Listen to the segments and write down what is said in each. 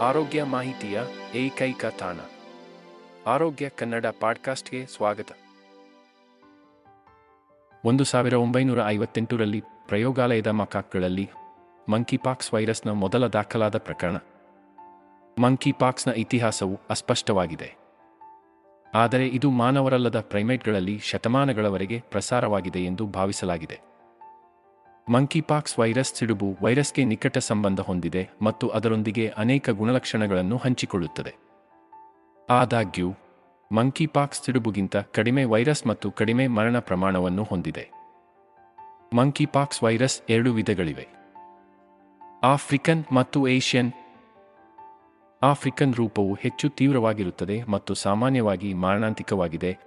ಆರೋಗ್ಯ ಮಾಹಿತಿಯ ಏಕೈಕ ತಾಣ. ಆರೋಗ್ಯ ಕನ್ನಡ ಪಾಡ್ಕಾಸ್ಟ್ಗೆ ಸ್ವಾಗತ. ಒಂದು ಸಾವಿರ ಒಂಬೈನೂರ ಐವತ್ತೆಂಟರಲ್ಲಿ ಪ್ರಯೋಗಾಲಯದ ಮಕಾಕ್ಗಳಲ್ಲಿ ಮಂಕಿಪಾಕ್ಸ್ ವೈರಸ್ನ ಮೊದಲ ದಾಖಲಾದ ಪ್ರಕರಣ. ಮಂಕಿಪಾಕ್ಸ್ನ ಇತಿಹಾಸವು ಅಸ್ಪಷ್ಟವಾಗಿದೆ. ಆದರೆ ಇದು ಮಾನವರಲ್ಲದ ಪ್ರೈಮೇಟ್ಗಳಲ್ಲಿ ಶತಮಾನಗಳವರೆಗೆ ಪ್ರಸಾರವಾಗಿದೆ ಎಂದು ಭಾವಿಸಲಾಗಿದೆ. ಮಂಕಿಪಾಕ್ಸ್ ವೈರಸ್ ಸಿಡುಬು ವೈರಸ್ಗೆ ನಿಕಟ ಸಂಬಂಧ ಹೊಂದಿದೆ ಮತ್ತು ಅದರೊಂದಿಗೆ ಅನೇಕ ಗುಣಲಕ್ಷಣಗಳನ್ನು ಹಂಚಿಕೊಳ್ಳುತ್ತದೆ. ಆದಾಗ್ಯೂ ಮಂಕಿಪಾಕ್ಸ್ ಸಿಡುಬುಗಿಂತ ಕಡಿಮೆ ವೈರಸ್ ಮತ್ತು ಕಡಿಮೆ ಮರಣ ಪ್ರಮಾಣವನ್ನು ಹೊಂದಿದೆ. ಮಂಕಿಪಾಕ್ಸ್ ವೈರಸ್ ಎರಡು ವಿಧಗಳಿವೆ. ಆಫ್ರಿಕನ್ ಮತ್ತು ಏಷ್ಯನ್ ಆಫ್ರಿಕನ್ ರೂಪವು ಹೆಚ್ಚು ತೀವ್ರವಾಗಿರುತ್ತದೆ ಮತ್ತು ಸಾಮಾನ್ಯವಾಗಿ ಮಾರಣಾಂತಿಕವಾಗಿದೆ.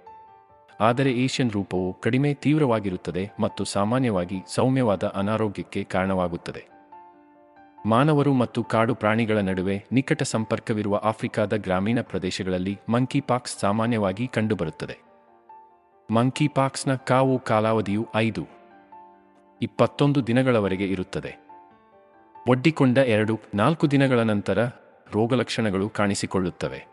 ಆದರೆ ಏಷ್ಯನ್ ರೂಪವು ಕಡಿಮೆ ತೀವ್ರವಾಗಿರುತ್ತದೆ ಮತ್ತು ಸಾಮಾನ್ಯವಾಗಿ ಸೌಮ್ಯವಾದ ಅನಾರೋಗ್ಯಕ್ಕೆ ಕಾರಣವಾಗುತ್ತದೆ. ಮಾನವರು ಮತ್ತು ಕಾಡು ಪ್ರಾಣಿಗಳ ನಡುವೆ ನಿಕಟ ಸಂಪರ್ಕವಿರುವ ಆಫ್ರಿಕಾದ ಗ್ರಾಮೀಣ ಪ್ರದೇಶಗಳಲ್ಲಿ ಮಂಕಿಪಾಕ್ಸ್ ಸಾಮಾನ್ಯವಾಗಿ ಕಂಡುಬರುತ್ತದೆ. ಮಂಕಿಪಾಕ್ಸ್ನ ಕಾವು ಕಾಲಾವಧಿಯು ಐದು, ಇಪ್ಪತ್ತೊಂದು ದಿನಗಳವರೆಗೆ ಇರುತ್ತದೆ. ಒಡ್ಡಿಕೊಂಡ ಎರಡು, ನಾಲ್ಕು ದಿನಗಳ ನಂತರ ರೋಗಲಕ್ಷಣಗಳು ಕಾಣಿಸಿಕೊಳ್ಳುತ್ತವೆ.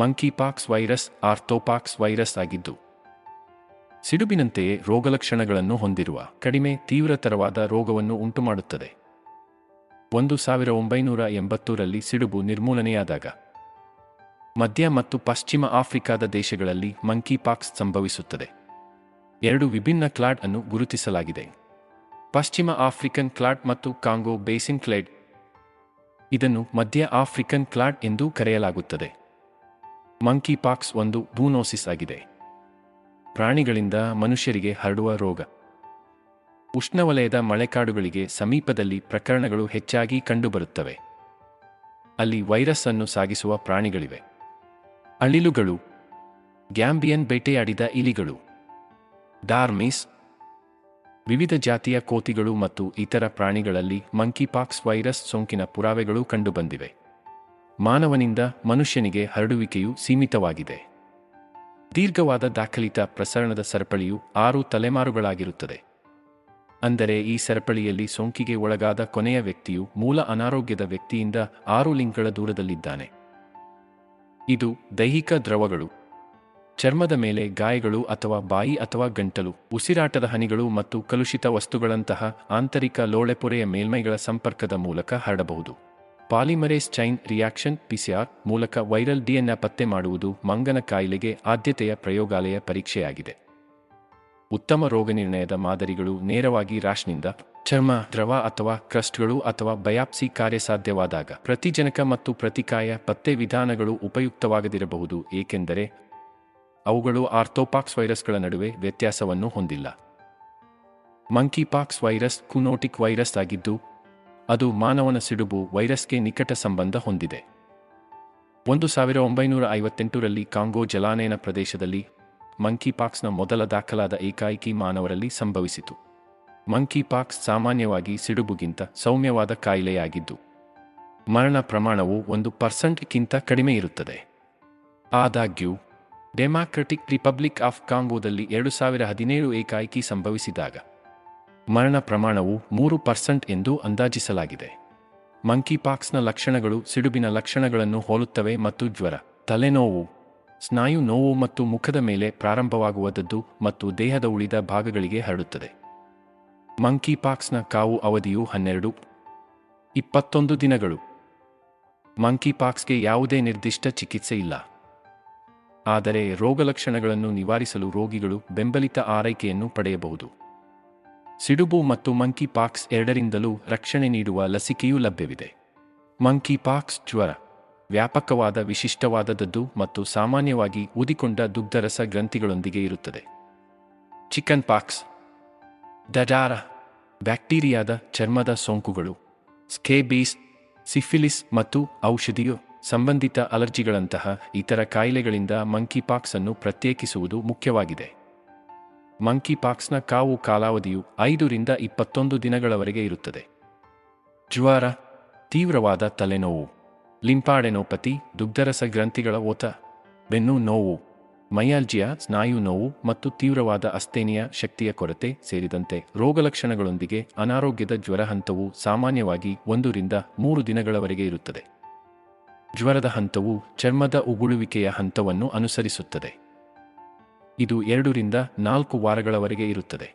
ಮಂಕಿಪಾಕ್ಸ್ ವೈರಸ್ ಆರ್ಥೋಪಾಕ್ಸ್ ವೈರಸ್ ಆಗಿದ್ದು ಸಿಡುಬಿನಂತೆಯೇ ರೋಗಲಕ್ಷಣಗಳನ್ನು ಹೊಂದಿರುವ ಕಡಿಮೆ ತೀವ್ರತರವಾದ ರೋಗವನ್ನು ಉಂಟುಮಾಡುತ್ತದೆ. ಒಂದು ಸಾವಿರ ಒಂಬೈನೂರ ಎಂಬತ್ತೂರಲ್ಲಿ ಸಿಡುಬು ನಿರ್ಮೂಲನೆಯಾದಾಗ, ಮಧ್ಯ ಮತ್ತು ಪಶ್ಚಿಮ ಆಫ್ರಿಕಾದ ದೇಶಗಳಲ್ಲಿ ಮಂಕಿಪಾಕ್ಸ್ ಸಂಭವಿಸುತ್ತದೆ. ಎರಡು ವಿಭಿನ್ನ ಕ್ಲಾಡ್ ಅನ್ನು ಗುರುತಿಸಲಾಗಿದೆ. ಪಶ್ಚಿಮ ಆಫ್ರಿಕನ್ ಕ್ಲಾಡ್ ಮತ್ತು ಕಾಂಗೋ ಬೇಸಿನ್ ಕ್ಲೇಡ್ ಇದನ್ನು ಮಧ್ಯ ಆಫ್ರಿಕನ್ ಕ್ಲಾಡ್ ಎಂದು ಕರೆಯಲಾಗುತ್ತದೆ. ಮಂಕಿಪಾಕ್ಸ್ ಒಂದು ಬೂನೋಸಿಸ್ ಆಗಿದೆ. ಪ್ರಾಣಿಗಳಿಂದ ಮನುಷ್ಯರಿಗೆ ಹರಡುವ ರೋಗ. ಉಷ್ಣವಲಯದ ಮಳೆಕಾಡುಗಳಿಗೆ ಸಮೀಪದಲ್ಲಿ ಪ್ರಕರಣಗಳು ಹೆಚ್ಚಾಗಿ ಕಂಡುಬರುತ್ತವೆ. ಅಲ್ಲಿ ವೈರಸ್ ಅನ್ನು ಸಾಗಿಸುವ ಪ್ರಾಣಿಗಳಿವೆ. ಅಳಿಲುಗಳು, ಗ್ಯಾಂಬಿಯನ್ ಬೇಟೆಯಾಡಿದ ಇಲಿಗಳು, ಡಾರ್ಮಿಸ್, ವಿವಿಧ ಜಾತಿಯ ಕೋತಿಗಳು ಮತ್ತು ಇತರ ಪ್ರಾಣಿಗಳಲ್ಲಿ ಮಂಕಿಪಾಕ್ಸ್ ವೈರಸ್ ಸೋಂಕಿನ ಪುರಾವೆಗಳು ಕಂಡುಬಂದಿವೆ. ಮಾನವನಿಂದ ಮನುಷ್ಯನಿಗೆ ಹರಡುವಿಕೆಯು ಸೀಮಿತವಾಗಿದೆ. ದೀರ್ಘವಾದ ದಾಖಲಿತ ಪ್ರಸರಣದ ಸರಪಳಿಯು ಆರು ತಲೆಮಾರುಗಳಾಗಿರುತ್ತದೆ. ಅಂದರೆ ಈ ಸರಪಳಿಯಲ್ಲಿ ಸೋಂಕಿಗೆ ಒಳಗಾದ ಕೊನೆಯ ವ್ಯಕ್ತಿಯು ಮೂಲ ಅನಾರೋಗ್ಯದ ವ್ಯಕ್ತಿಯಿಂದ ಆರು ಲಿಂಕ್ಗಳ ದೂರದಲ್ಲಿದ್ದಾನೆ. ಇದು ದೈಹಿಕ ದ್ರವಗಳು. ಚರ್ಮದ ಮೇಲೆ ಗಾಯಗಳು ಅಥವಾ ಬಾಯಿ ಅಥವಾ ಗಂಟಲು, ಉಸಿರಾಟದ ಹನಿಗಳು ಮತ್ತು ಕಲುಷಿತ ವಸ್ತುಗಳಂತಹ ಆಂತರಿಕ ಲೋಳೆಪೊರೆಯ ಮೇಲ್ಮೈಗಳ ಸಂಪರ್ಕದ ಮೂಲಕ ಹರಡಬಹುದು. ಪಾಲಿಮರೇಸ್ ಚೈನ್ ರಿಯಾಕ್ಷನ್ ಪಿಸಿಆರ್ ಮೂಲಕ ವೈರಲ್ ಡಿಎನ್ಎ ಪತ್ತೆ ಮಾಡುವುದು ಮಂಗನ ಕಾಯಿಲೆಗೆ ಆದ್ಯತೆಯ ಪ್ರಯೋಗಾಲಯ ಪರೀಕ್ಷೆಯಾಗಿದೆ. ಉತ್ತಮ ರೋಗನಿರ್ಣಯದ ಮಾದರಿಗಳು ನೇರವಾಗಿ ರಾಶ್ನಿಂದ, ಚರ್ಮ, ದ್ರವ ಅಥವಾ ಕ್ರಸ್ಟ್ಗಳು ಅಥವಾ ಬಯಾಪ್ಸಿ ಕಾರ್ಯಸಾಧ್ಯವಾದಾಗ ಪ್ರತಿಜನಕ ಮತ್ತು ಪ್ರತಿಕಾಯ ಪತ್ತೆ ವಿಧಾನಗಳು ಉಪಯುಕ್ತವಾಗದಿರಬಹುದು, ಏಕೆಂದರೆ ಅವುಗಳು ಆರ್ಥೋಪಾಕ್ಸ್ ವೈರಸ್ಗಳ ನಡುವೆ ವ್ಯತ್ಯಾಸವನ್ನು ಹೊಂದಿಲ್ಲ. ಮಂಕಿಪಾಕ್ಸ್ ವೈರಸ್ ಕುನೋಟಿಕ್ ವೈರಸ್ ಆಗಿದ್ದು ಅದು ಮಾನವನ ಸಿಡುಬು ವೈರಸ್ಗೆ ನಿಕಟ ಸಂಬಂಧ ಹೊಂದಿದೆ. ಒಂದು ಸಾವಿರ ಒಂಬೈನೂರ ಐವತ್ತೆಂಟರಲ್ಲಿ ಕಾಂಗೋ ಜಲಾನಯನ ಪ್ರದೇಶದಲ್ಲಿ ಮಂಕಿಪಾಕ್ಸ್ನ ಮೊದಲ ದಾಖಲಾದ ಏಕಾಏಕಿ ಮಾನವರಲ್ಲಿ ಸಂಭವಿಸಿತು. ಮಂಕಿಪಾಕ್ಸ್ ಸಾಮಾನ್ಯವಾಗಿ ಸಿಡುಬುಗಿಂತ ಸೌಮ್ಯವಾದ ಕಾಯಿಲೆಯಾಗಿದ್ದು, ಮರಣ ಪ್ರಮಾಣವು ಒಂದು ಪರ್ಸೆಂಟ್ಗಿಂತ ಕಡಿಮೆ ಇರುತ್ತದೆ. ಆದಾಗ್ಯೂ, ಡೆಮಾಕ್ರೆಟಿಕ್ ರಿಪಬ್ಲಿಕ್ ಆಫ್ ಕಾಂಗೋದಲ್ಲಿ ಎರಡು ಸಾವಿರ ಹದಿನೇಳು ಏಕಾಏಕಿ ಸಂಭವಿಸಿದಾಗ ಮರಣ ಪ್ರಮಾಣವು ಮೂರು ಪರ್ಸೆಂಟ್ ಎಂದು ಅಂದಾಜಿಸಲಾಗಿದೆ. ಮಂಕಿಪಾಕ್ಸ್ನ ಲಕ್ಷಣಗಳು ಸಿಡುಬಿನ ಲಕ್ಷಣಗಳನ್ನು ಹೋಲುತ್ತವೆ ಮತ್ತು ಜ್ವರ, ತಲೆನೋವು, ಸ್ನಾಯು ನೋವು ಮತ್ತು ಮುಖದ ಮೇಲೆ ಪ್ರಾರಂಭವಾಗುವುದದ್ದು ಮತ್ತು ದೇಹದ ಉಳಿದ ಭಾಗಗಳಿಗೆ ಹರಡುತ್ತದೆ. ಮಂಕಿಪಾಕ್ಸ್ನ ಕಾವು ಅವಧಿಯು ಹನ್ನೆರಡು, ಇಪ್ಪತ್ತೊಂದು ದಿನಗಳು. ಮಂಕಿಪಾಕ್ಸ್ಗೆ ಯಾವುದೇ ನಿರ್ದಿಷ್ಟ ಚಿಕಿತ್ಸೆ ಇಲ್ಲ. ಆದರೆ ರೋಗಲಕ್ಷಣಗಳನ್ನು ನಿವಾರಿಸಲು ರೋಗಿಗಳು ಬೆಂಬಲಿತ ಆರೈಕೆಯನ್ನು ಪಡೆಯಬಹುದು. ಸಿಡುಬು ಮತ್ತು ಮಂಕಿ ಪಾಕ್ಸ್ ಎರಡರಿಂದಲೂ ರಕ್ಷಣೆ ನೀಡುವ ಲಸಿಕೆಯೂ ಲಭ್ಯವಿದೆ. ಮಂಕಿ ಪಾಕ್ಸ್ ಜ್ವರ, ವ್ಯಾಪಕವಾದ ವಿಶಿಷ್ಟವಾದದ್ದು ಮತ್ತು ಸಾಮಾನ್ಯವಾಗಿ ಊದಿಕೊಂಡ ದುಗ್ಧರಸ ಗ್ರಂಥಿಗಳೊಂದಿಗೆ ಇರುತ್ತದೆ. ಚಿಕನ್ ಪಾಕ್ಸ್ ಡಡಾರ ಬ್ಯಾಕ್ಟೀರಿಯಾದ ಚರ್ಮದ ಸೋಂಕುಗಳು, ಸ್ಕೇಬೀಸ್, ಸಿಫಿಲಿಸ್ ಮತ್ತು ಔಷಧಿಯು ಸಂಬಂಧಿತ ಅಲರ್ಜಿಗಳಂತಹ ಇತರ ಕಾಯಿಲೆಗಳಿಂದ ಮಂಕಿಪಾಕ್ಸ್ ಅನ್ನು ಪ್ರತ್ಯೇಕಿಸುವುದು ಮುಖ್ಯವಾಗಿದೆ. ಮಂಕಿಪಾಕ್ಸ್ನ ಕಾವು ಕಾಲಾವಧಿಯು ಐದರಿಂದ ಇಪ್ಪತ್ತೊಂದು ದಿನಗಳವರೆಗೆ ಇರುತ್ತದೆ. ಜ್ವರ, ತೀವ್ರವಾದ ತಲೆನೋವು, ಲಿಂಪಾಡೆನೋಪತಿ, ದುಗ್ಧರಸ ಗ್ರಂಥಿಗಳ ಓತ, ಬೆನ್ನು ನೋವು, ಮೈಯಾಲ್ಜಿಯಾ, ಸ್ನಾಯು ನೋವು ಮತ್ತು ತೀವ್ರವಾದ ಅಸ್ತೇನಿಯ ಶಕ್ತಿಯ ಕೊರತೆ ಸೇರಿದಂತೆ ರೋಗಲಕ್ಷಣಗಳೊಂದಿಗೆ ಅನಾರೋಗ್ಯದ ಜ್ವರ ಹಂತವು ಸಾಮಾನ್ಯವಾಗಿ ಒಂದರಿಂದ ಮೂರು ದಿನಗಳವರೆಗೆ ಇರುತ್ತದೆ. ಜ್ವರದ ಹಂತವು ಚರ್ಮದ ಉಗುಳುವಿಕೆಯ ಹಂತವನ್ನು ಅನುಸರಿಸುತ್ತದೆ. ಇದು ಎರಡರಿಂದ ನಾಲ್ಕು ವಾರಗಳವರೆಗೆ ಇರುತ್ತದೆ.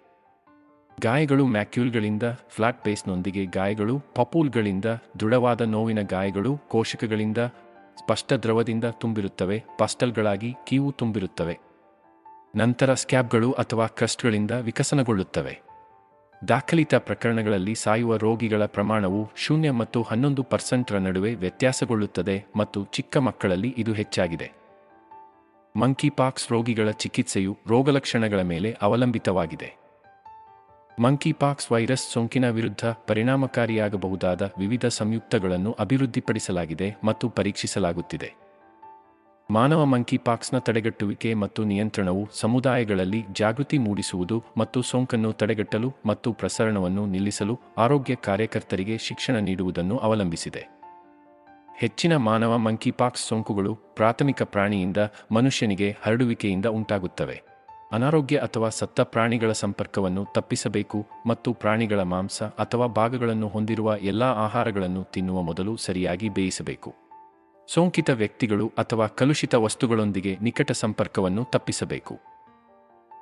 ಗಾಯಗಳು ಮ್ಯಾಕ್ಯೂಲ್ಗಳಿಂದ ಫ್ಲಾಟ್ ಬೇಸ್ನೊಂದಿಗೆ ಗಾಯಗಳು, ಪಪೂಲ್ಗಳಿಂದ ದೃಢವಾದ ನೋವಿನ ಗಾಯಗಳು, ಕೋಶಕಗಳಿಂದ ಸ್ಪಷ್ಟ ದ್ರವದಿಂದ ತುಂಬಿರುತ್ತವೆ, ಪಸ್ಟಲ್ಗಳಾಗಿ ಕೀವು ತುಂಬಿರುತ್ತವೆ. ನಂತರ ಸ್ಕ್ಯಾಬ್ಗಳು ಅಥವಾ ಕ್ರಸ್ಟ್ಗಳಿಂದ ವಿಕಸನಗೊಳ್ಳುತ್ತವೆ. ದಾಖಲಿತ ಪ್ರಕರಣಗಳಲ್ಲಿ ಸಾಯುವ ರೋಗಿಗಳ ಪ್ರಮಾಣವು ಶೂನ್ಯ ಮತ್ತು ಹನ್ನೊಂದು ಪರ್ಸೆಂಟ್ರ ನಡುವೆ ವ್ಯತ್ಯಾಸಗೊಳ್ಳುತ್ತದೆ ಮತ್ತು ಚಿಕ್ಕ ಮಕ್ಕಳಲ್ಲಿ ಇದು ಹೆಚ್ಚಾಗಿದೆ. ಮಂಕಿಪಾಕ್ಸ್ ರೋಗಿಗಳ ಚಿಕಿತ್ಸೆಯು ರೋಗಲಕ್ಷಣಗಳ ಮೇಲೆ ಅವಲಂಬಿತವಾಗಿದೆ. ಮಂಕಿಪಾಕ್ಸ್ ವೈರಸ್ ಸೋಂಕಿನ ವಿರುದ್ಧ ಪರಿಣಾಮಕಾರಿಯಾಗಬಹುದಾದ ವಿವಿಧ ಸಂಯುಕ್ತಗಳನ್ನು ಅಭಿವೃದ್ಧಿಪಡಿಸಲಾಗಿದೆ ಮತ್ತು ಪರೀಕ್ಷಿಸಲಾಗುತ್ತಿದೆ. ಮಾನವ ಮಂಕಿಪಾಕ್ಸ್ನ ತಡೆಗಟ್ಟುವಿಕೆ ಮತ್ತು ನಿಯಂತ್ರಣವು ಸಮುದಾಯಗಳಲ್ಲಿ ಜಾಗೃತಿ ಮೂಡಿಸುವುದು ಮತ್ತು ಸೋಂಕನ್ನು ತಡೆಗಟ್ಟಲು ಮತ್ತು ಪ್ರಸರಣವನ್ನು ನಿಲ್ಲಿಸಲು ಆರೋಗ್ಯ ಕಾರ್ಯಕರ್ತರಿಗೆ ಶಿಕ್ಷಣ ನೀಡುವುದನ್ನು ಅವಲಂಬಿಸಿದೆ. ಹೆಚ್ಚಿನ ಮಾನವ ಮಂಕಿಪಾಕ್ಸ್ ಸೋಂಕುಗಳು ಪ್ರಾಥಮಿಕ ಪ್ರಾಣಿಯಿಂದ ಮನುಷ್ಯನಿಗೆ ಹರಡುವಿಕೆಯಿಂದ ಉಂಟಾಗುತ್ತವೆ. ಅನಾರೋಗ್ಯ ಅಥವಾ ಸತ್ತ ಪ್ರಾಣಿಗಳ ಸಂಪರ್ಕವನ್ನು ತಪ್ಪಿಸಬೇಕು ಮತ್ತು ಪ್ರಾಣಿಗಳ ಮಾಂಸ ಅಥವಾ ಭಾಗಗಳನ್ನು ಹೊಂದಿರುವ ಎಲ್ಲಾ ಆಹಾರಗಳನ್ನು ತಿನ್ನುವ ಮೊದಲು ಸರಿಯಾಗಿ ಬೇಯಿಸಬೇಕು. ಸೋಂಕಿತ ವ್ಯಕ್ತಿಗಳು ಅಥವಾ ಕಲುಷಿತ ವಸ್ತುಗಳೊಂದಿಗೆ ನಿಕಟ ಸಂಪರ್ಕವನ್ನು ತಪ್ಪಿಸಬೇಕು.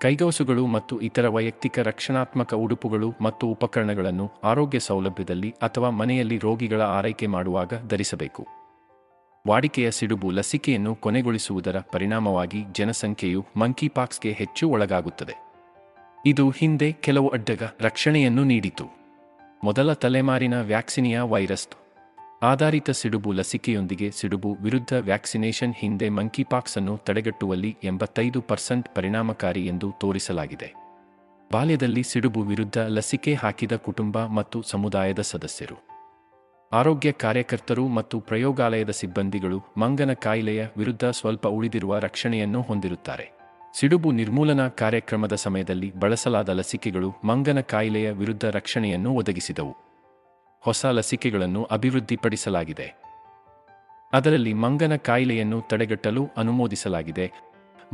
ಕೈಗವಸುಗಳು ಮತ್ತು ಇತರ ವೈಯಕ್ತಿಕ ರಕ್ಷಣಾತ್ಮಕ ಉಡುಪುಗಳು ಮತ್ತು ಉಪಕರಣಗಳನ್ನು ಆರೋಗ್ಯ ಸೌಲಭ್ಯದಲ್ಲಿ ಅಥವಾ ಮನೆಯಲ್ಲಿ ರೋಗಿಗಳ ಆರೈಕೆ ಮಾಡುವಾಗ ಧರಿಸಬೇಕು. ವಾಡಿಕೆಯ ಸಿಡುಬು ಲಸಿಕೆಯನ್ನು ಕೊನೆಗೊಳಿಸುವುದರ ಪರಿಣಾಮವಾಗಿ ಜನಸಂಖ್ಯೆಯು ಮಂಕಿಪಾಕ್ಸ್ಗೆ ಹೆಚ್ಚು ಒಳಗಾಗುತ್ತದೆ. ಇದು ಹಿಂದೆ ಕೆಲವು ಅಡ್ಡಗ ರಕ್ಷಣೆಯನ್ನು ನೀಡಿತು. ಮೊದಲ ತಲೆಮಾರಿನ ವ್ಯಾಕ್ಸಿನಿಯಾ ವೈರಸ್ ಆಧಾರಿತ ಸಿಡುಬು ಲಸಿಕೆಯೊಂದಿಗೆ ಸಿಡುಬು ವಿರುದ್ಧ ವ್ಯಾಕ್ಸಿನೇಷನ್ ಹಿಂದೆ ಮಂಕಿಪಾಕ್ಸ್ ಅನ್ನು ತಡೆಗಟ್ಟುವಲ್ಲಿ ಎಂಬತ್ತೈದು ಪರ್ಸೆಂಟ್ ಪರಿಣಾಮಕಾರಿ ಎಂದು ತೋರಿಸಲಾಗಿದೆ. ಬಾಲ್ಯದಲ್ಲಿ ಸಿಡುಬು ವಿರುದ್ಧ ಲಸಿಕೆ ಹಾಕಿದ ಕುಟುಂಬ ಮತ್ತು ಸಮುದಾಯದ ಸದಸ್ಯರು. ಆರೋಗ್ಯ ಕಾರ್ಯಕರ್ತರು ಮತ್ತು ಪ್ರಯೋಗಾಲಯದ ಸಿಬ್ಬಂದಿಗಳು ಮಂಗನ ಕಾಯಿಲೆಯ ವಿರುದ್ಧ ಸ್ವಲ್ಪ ಉಳಿದಿರುವ ರಕ್ಷಣೆಯನ್ನು ಹೊಂದಿರುತ್ತಾರೆ. ಸಿಡುಬು ನಿರ್ಮೂಲನಾ ಕಾರ್ಯಕ್ರಮದ ಸಮಯದಲ್ಲಿ ಬಳಸಲಾದ ಲಸಿಕೆಗಳು ಮಂಗನ ಕಾಯಿಲೆಯ ವಿರುದ್ಧ ರಕ್ಷಣೆಯನ್ನು ಒದಗಿಸಿದವು. ಹೊಸ ಲಸಿಕೆಗಳನ್ನು ಅಭಿವೃದ್ಧಿಪಡಿಸಲಾಗಿದೆ. ಅದರಲ್ಲಿ ಮಂಗನ ಕಾಯಿಲೆಯನ್ನು ತಡೆಗಟ್ಟಲು ಅನುಮೋದಿಸಲಾಗಿದೆ.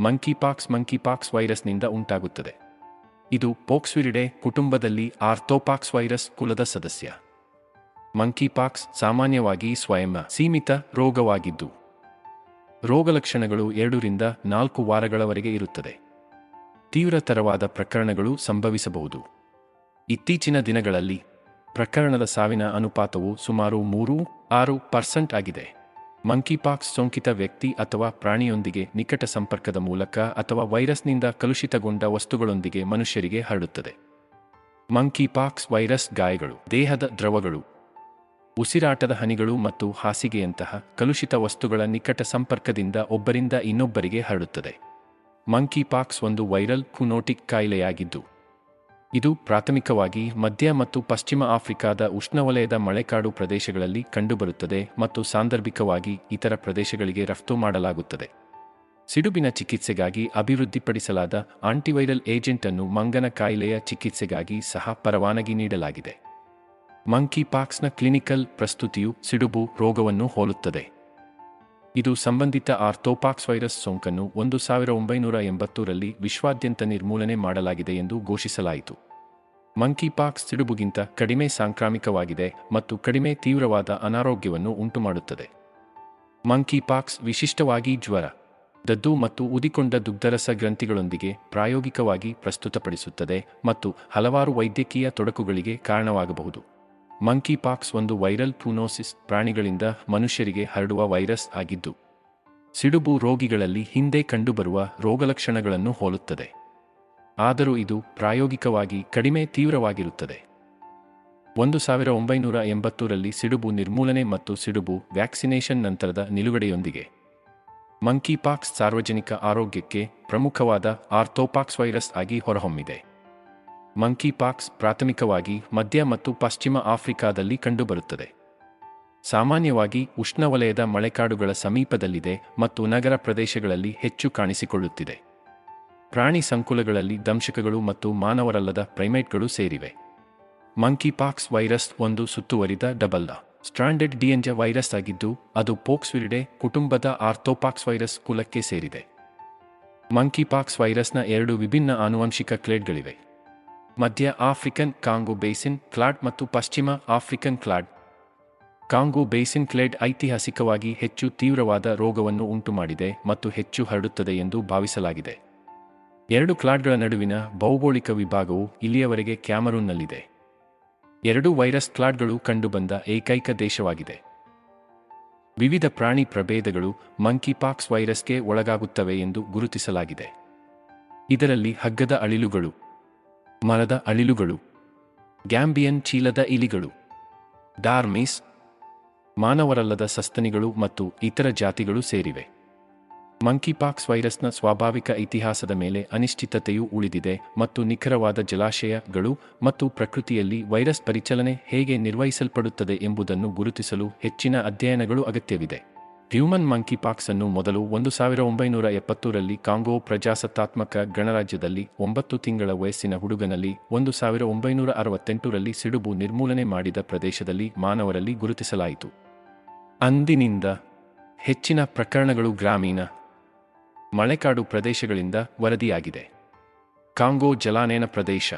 ಮಂಕಿಪಾಕ್ಸ್ ಮಂಕಿಪಾಕ್ಸ್ ವೈರಸ್ನಿಂದ ಉಂಟಾಗುತ್ತದೆ. ಇದು ಪೋಕ್ಸ್ವಿರಿಡೆ ಕುಟುಂಬದಲ್ಲಿ ಆರ್ಥೋಪಾಕ್ಸ್ ವೈರಸ್ ಕುಲದ ಸದಸ್ಯ. ಮಂಕಿಪಾಕ್ಸ್ ಸಾಮಾನ್ಯವಾಗಿ ಸ್ವಯಂ ಸೀಮಿತ ರೋಗವಾಗಿದ್ದು, ರೋಗಲಕ್ಷಣಗಳು ಎರಡರಿಂದ ನಾಲ್ಕು ವಾರಗಳವರೆಗೆ ಇರುತ್ತದೆ. ತೀವ್ರತರವಾದ ಪ್ರಕರಣಗಳು ಸಂಭವಿಸಬಹುದು. ಇತ್ತೀಚಿನ ದಿನಗಳಲ್ಲಿ ಪ್ರಕರಣದ ಸಾವಿನ ಅನುಪಾತವು ಸುಮಾರು ಮೂರು ಆರು ಪರ್ಸೆಂಟ್ ಆಗಿದೆ. ಮಂಕಿಪಾಕ್ಸ್ ಸೋಂಕಿತ ವ್ಯಕ್ತಿ ಅಥವಾ ಪ್ರಾಣಿಯೊಂದಿಗೆ ನಿಕಟ ಸಂಪರ್ಕದ ಮೂಲಕ ಅಥವಾ ವೈರಸ್ನಿಂದ ಕಲುಷಿತಗೊಂಡ ವಸ್ತುಗಳೊಂದಿಗೆ ಮನುಷ್ಯರಿಗೆ ಹರಡುತ್ತದೆ. ಮಂಕಿಪಾಕ್ಸ್ ವೈರಸ್ ಗಾಯಗಳು, ದೇಹದ ದ್ರವಗಳು, ಉಸಿರಾಟದ ಹನಿಗಳು ಮತ್ತು ಹಾಸಿಗೆಯಂತಹ ಕಲುಷಿತ ವಸ್ತುಗಳ ನಿಕಟ ಸಂಪರ್ಕದಿಂದ ಒಬ್ಬರಿಂದ ಇನ್ನೊಬ್ಬರಿಗೆ ಹರಡುತ್ತದೆ. ಮಂಕಿಪಾಕ್ಸ್ ಒಂದು ವೈರಲ್ ಕುನೋಟಿಕ್ ಕಾಯಿಲೆಯಾಗಿದ್ದು ಇದು ಪ್ರಾಥಮಿಕವಾಗಿ ಮಧ್ಯ ಮತ್ತು ಪಶ್ಚಿಮ ಆಫ್ರಿಕಾದ ಉಷ್ಣವಲಯದ ಮಳೆಕಾಡು ಪ್ರದೇಶಗಳಲ್ಲಿ ಕಂಡುಬರುತ್ತದೆ ಮತ್ತು ಸಾಂದರ್ಭಿಕವಾಗಿ ಇತರ ಪ್ರದೇಶಗಳಿಗೆ ರಫ್ತು ಮಾಡಲಾಗುತ್ತದೆ. ಸಿಡುಬಿನ ಚಿಕಿತ್ಸೆಗಾಗಿ ಅಭಿವೃದ್ಧಿಪಡಿಸಲಾದ ಆಂಟಿವೈರಲ್ ಏಜೆಂಟ್ ಅನ್ನು ಮಂಗನ ಕಾಯಿಲೆಯ ಚಿಕಿತ್ಸೆಗಾಗಿ ಸಹ ಪರವಾನಗಿ ನೀಡಲಾಗಿದೆ. ಮಂಕಿಪಾಕ್ಸ್ನ ಕ್ಲಿನಿಕಲ್ ಪ್ರಸ್ತುತಿಯು ಸಿಡುಬು ರೋಗವನ್ನು ಹೋಲುತ್ತದೆ. ಇದು ಸಂಬಂಧಿತ ಆರ್ಥೋಪಾಕ್ಸ್ ವೈರಸ್ ಸೋಂಕನ್ನು ಒಂದು ಸಾವಿರ ಒಂಬೈನೂರ ಎಂಬತ್ತೂರಲ್ಲಿ ವಿಶ್ವಾದ್ಯಂತ ನಿರ್ಮೂಲನೆ ಮಾಡಲಾಗಿದೆ ಎಂದು ಘೋಷಿಸಲಾಯಿತು. ಮಂಕಿಪಾಕ್ಸ್ ಸಿಡುಬುಗಿಂತ ಕಡಿಮೆ ಸಾಂಕ್ರಾಮಿಕವಾಗಿದೆ ಮತ್ತು ಕಡಿಮೆ ತೀವ್ರವಾದ ಅನಾರೋಗ್ಯವನ್ನು ಉಂಟುಮಾಡುತ್ತದೆ. ಮಂಕಿಪಾಕ್ಸ್ ವಿಶಿಷ್ಟವಾಗಿ ಜ್ವರ, ದದ್ದು ಮತ್ತು ಉದಿಕೊಂಡ ದುಗ್ಧರಸ ಗ್ರಂಥಿಗಳೊಂದಿಗೆ ಪ್ರಾಯೋಗಿಕವಾಗಿ ಪ್ರಸ್ತುತಪಡಿಸುತ್ತದೆ ಮತ್ತು ಹಲವಾರು ವೈದ್ಯಕೀಯ ತೊಡಕುಗಳಿಗೆ ಕಾರಣವಾಗಬಹುದು. ಮಂಕಿಪಾಕ್ಸ್ ಒಂದು ವೈರಲ್ ಪೂನೋಸಿಸ್ ಪ್ರಾಣಿಗಳಿಂದ ಮನುಷ್ಯರಿಗೆ ಹರಡುವ ವೈರಸ್ ಆಗಿದ್ದು, ಸಿಡುಬು ರೋಗಿಗಳಲ್ಲಿ ಹಿಂದೆ ಕಂಡುಬರುವ ರೋಗಲಕ್ಷಣಗಳನ್ನು ಹೋಲುತ್ತದೆ. ಆದರೂ ಇದು ಪ್ರಾಯೋಗಿಕವಾಗಿ ಕಡಿಮೆ ತೀವ್ರವಾಗಿರುತ್ತದೆ. ಒಂದು ಸಾವಿರ ಒಂಬೈನೂರ ಎಂಬತ್ತೂರಲ್ಲಿ ಸಿಡುಬು ನಿರ್ಮೂಲನೆ ಮತ್ತು ಸಿಡುಬು ವ್ಯಾಕ್ಸಿನೇಷನ್ ನಂತರದ ನಿಲುಗಡೆಯೊಂದಿಗೆ. ಮಂಕಿಪಾಕ್ಸ್ ಸಾರ್ವಜನಿಕ ಆರೋಗ್ಯಕ್ಕೆ ಪ್ರಮುಖವಾದ ಆರ್ಥೋಪಾಕ್ಸ್ ವೈರಸ್ ಆಗಿ ಹೊರಹೊಮ್ಮಿದೆ. ಮಂಕಿಪಾಕ್ಸ್ ಪ್ರಾಥಮಿಕವಾಗಿ ಮಧ್ಯ ಮತ್ತು ಪಶ್ಚಿಮ ಆಫ್ರಿಕಾದಲ್ಲಿ ಕಂಡುಬರುತ್ತದೆ. ಸಾಮಾನ್ಯವಾಗಿ ಉಷ್ಣವಲಯದ ಮಳೆಕಾಡುಗಳ ಸಮೀಪದಲ್ಲಿದೆ ಮತ್ತು ನಗರ ಪ್ರದೇಶಗಳಲ್ಲಿ ಹೆಚ್ಚು ಕಾಣಿಸಿಕೊಳ್ಳುತ್ತಿದೆ. ಪ್ರಾಣಿ ಸಂಕುಲಗಳಲ್ಲಿ ದಂಶಕಗಳು ಮತ್ತು ಮಾನವರಲ್ಲದ ಪ್ರೈಮೇಟ್ಗಳು ಸೇರಿವೆ. ಮಂಕಿಪಾಕ್ಸ್ ವೈರಸ್ ಒಂದು ಸುತ್ತುವರಿದ ಡಬಲ್ದ ಸ್ಟ್ರಾಂಡೆಡ್ ಡಿಎನ್ಜ ವೈರಸ್ ಆಗಿದ್ದು, ಅದು ಪೋಕ್ಸ್ವಿರಿಡೆ ಕುಟುಂಬದ ಆರ್ಥೋಪಾಕ್ಸ್ ವೈರಸ್ ಕುಲಕ್ಕೆ ಸೇರಿದೆ. ಮಂಕಿಪಾಕ್ಸ್ ವೈರಸ್ನ ಎರಡು ವಿಭಿನ್ನ ಆನುವಂಶಿಕ ಕ್ಲೇಡ್ಗಳಿವೆ. ಮಧ್ಯ ಆಫ್ರಿಕನ್ ಕಾಂಗೋ ಬೇಸಿನ್ ಕ್ಲಾಡ್ ಮತ್ತು ಪಶ್ಚಿಮ African clade. Congo basin clade ಐತಿಹಾಸಿಕವಾಗಿ ಹೆಚ್ಚು ತೀವ್ರವಾದ ರೋಗವನ್ನು ಉಂಟುಮಾಡಿದೆ ಮತ್ತು ಹೆಚ್ಚು ಹರಡುತ್ತದೆ ಎಂದು ಭಾವಿಸಲಾಗಿದೆ. ಎರಡು ಕ್ಲಾಡ್ಗಳ ನಡುವಿನ ಭೌಗೋಳಿಕ ವಿಭಾಗವು ಇಲ್ಲಿಯವರೆಗೆ ಕ್ಯಾಮರೂನ್ನಲ್ಲಿದೆ. ಎರಡು ವೈರಸ್ ಕ್ಲಾಡ್ಗಳು ಕಂಡುಬಂದ ಏಕೈಕ ದೇಶವಾಗಿದೆ. ವಿವಿಧ ಪ್ರಾಣಿ ಪ್ರಭೇದಗಳು ಮಂಕಿಪಾಕ್ಸ್ ವೈರಸ್ಗೆ ಒಳಗಾಗುತ್ತವೆ ಎಂದು ಗುರುತಿಸಲಾಗಿದೆ. ಇದರಲ್ಲಿ ಹಗ್ಗದ ಅಳಿಲುಗಳು ಮರದ ಅಳಿಲುಗಳು, ಗ್ಯಾಂಬಿಯನ್ ಚೀಲದ ಇಲಿಗಳು, ಡಾರ್ಮೀಸ್, ಮಾನವರಲ್ಲದ ಸಸ್ತನಿಗಳು ಮತ್ತು ಇತರ ಜಾತಿಗಳು ಸೇರಿವೆ. ಮಂಕಿಪಾಕ್ಸ್ ವೈರಸ್ನ ಸ್ವಾಭಾವಿಕ ಇತಿಹಾಸದ ಮೇಲೆ ಅನಿಶ್ಚಿತತೆಯು ಉಳಿದಿದೆ ಮತ್ತು ನಿಖರವಾದ ಜಲಾಶಯಗಳು ಮತ್ತು ಪ್ರಕೃತಿಯಲ್ಲಿ ವೈರಸ್ ಪರಿಚಲನೆ ಹೇಗೆ ನಿರ್ವಹಿಸಲ್ಪಡುತ್ತದೆ ಎಂಬುದನ್ನು ಗುರುತಿಸಲು ಹೆಚ್ಚಿನ ಅಧ್ಯಯನಗಳು ಅಗತ್ಯವಿದೆ. ಹ್ಯೂಮನ್ ಮಂಕಿಪಾಕ್ಸ್ ಅನ್ನು ಮೊದಲು ಒಂದು ಸಾವಿರ ಒಂಬೈನೂರ ಎಪ್ಪತ್ತರಲ್ಲಿ ಕಾಂಗೋ ಪ್ರಜಾಸತ್ತಾತ್ಮಕ ಗಣರಾಜ್ಯದಲ್ಲಿ ಒಂಬತ್ತು ತಿಂಗಳ ವಯಸ್ಸಿನ ಹುಡುಗನಲ್ಲಿ ಒಂದು ಸಾವಿರ ಒಂಬೈನೂರ ಅರವತ್ತೆಂಟರಲ್ಲಿ ಸಿಡುಬು ನಿರ್ಮೂಲನೆ ಮಾಡಿದ ಪ್ರದೇಶದಲ್ಲಿ ಮಾನವರಲ್ಲಿ ಗುರುತಿಸಲಾಯಿತು. ಅಂದಿನಿಂದ ಹೆಚ್ಚಿನ ಪ್ರಕರಣಗಳು ಗ್ರಾಮೀಣ ಮಳೆಕಾಡು ಪ್ರದೇಶಗಳಿಂದ ವರದಿಯಾಗಿದೆ. ಕಾಂಗೋ ಜಲಾನಯನ ಪ್ರದೇಶ.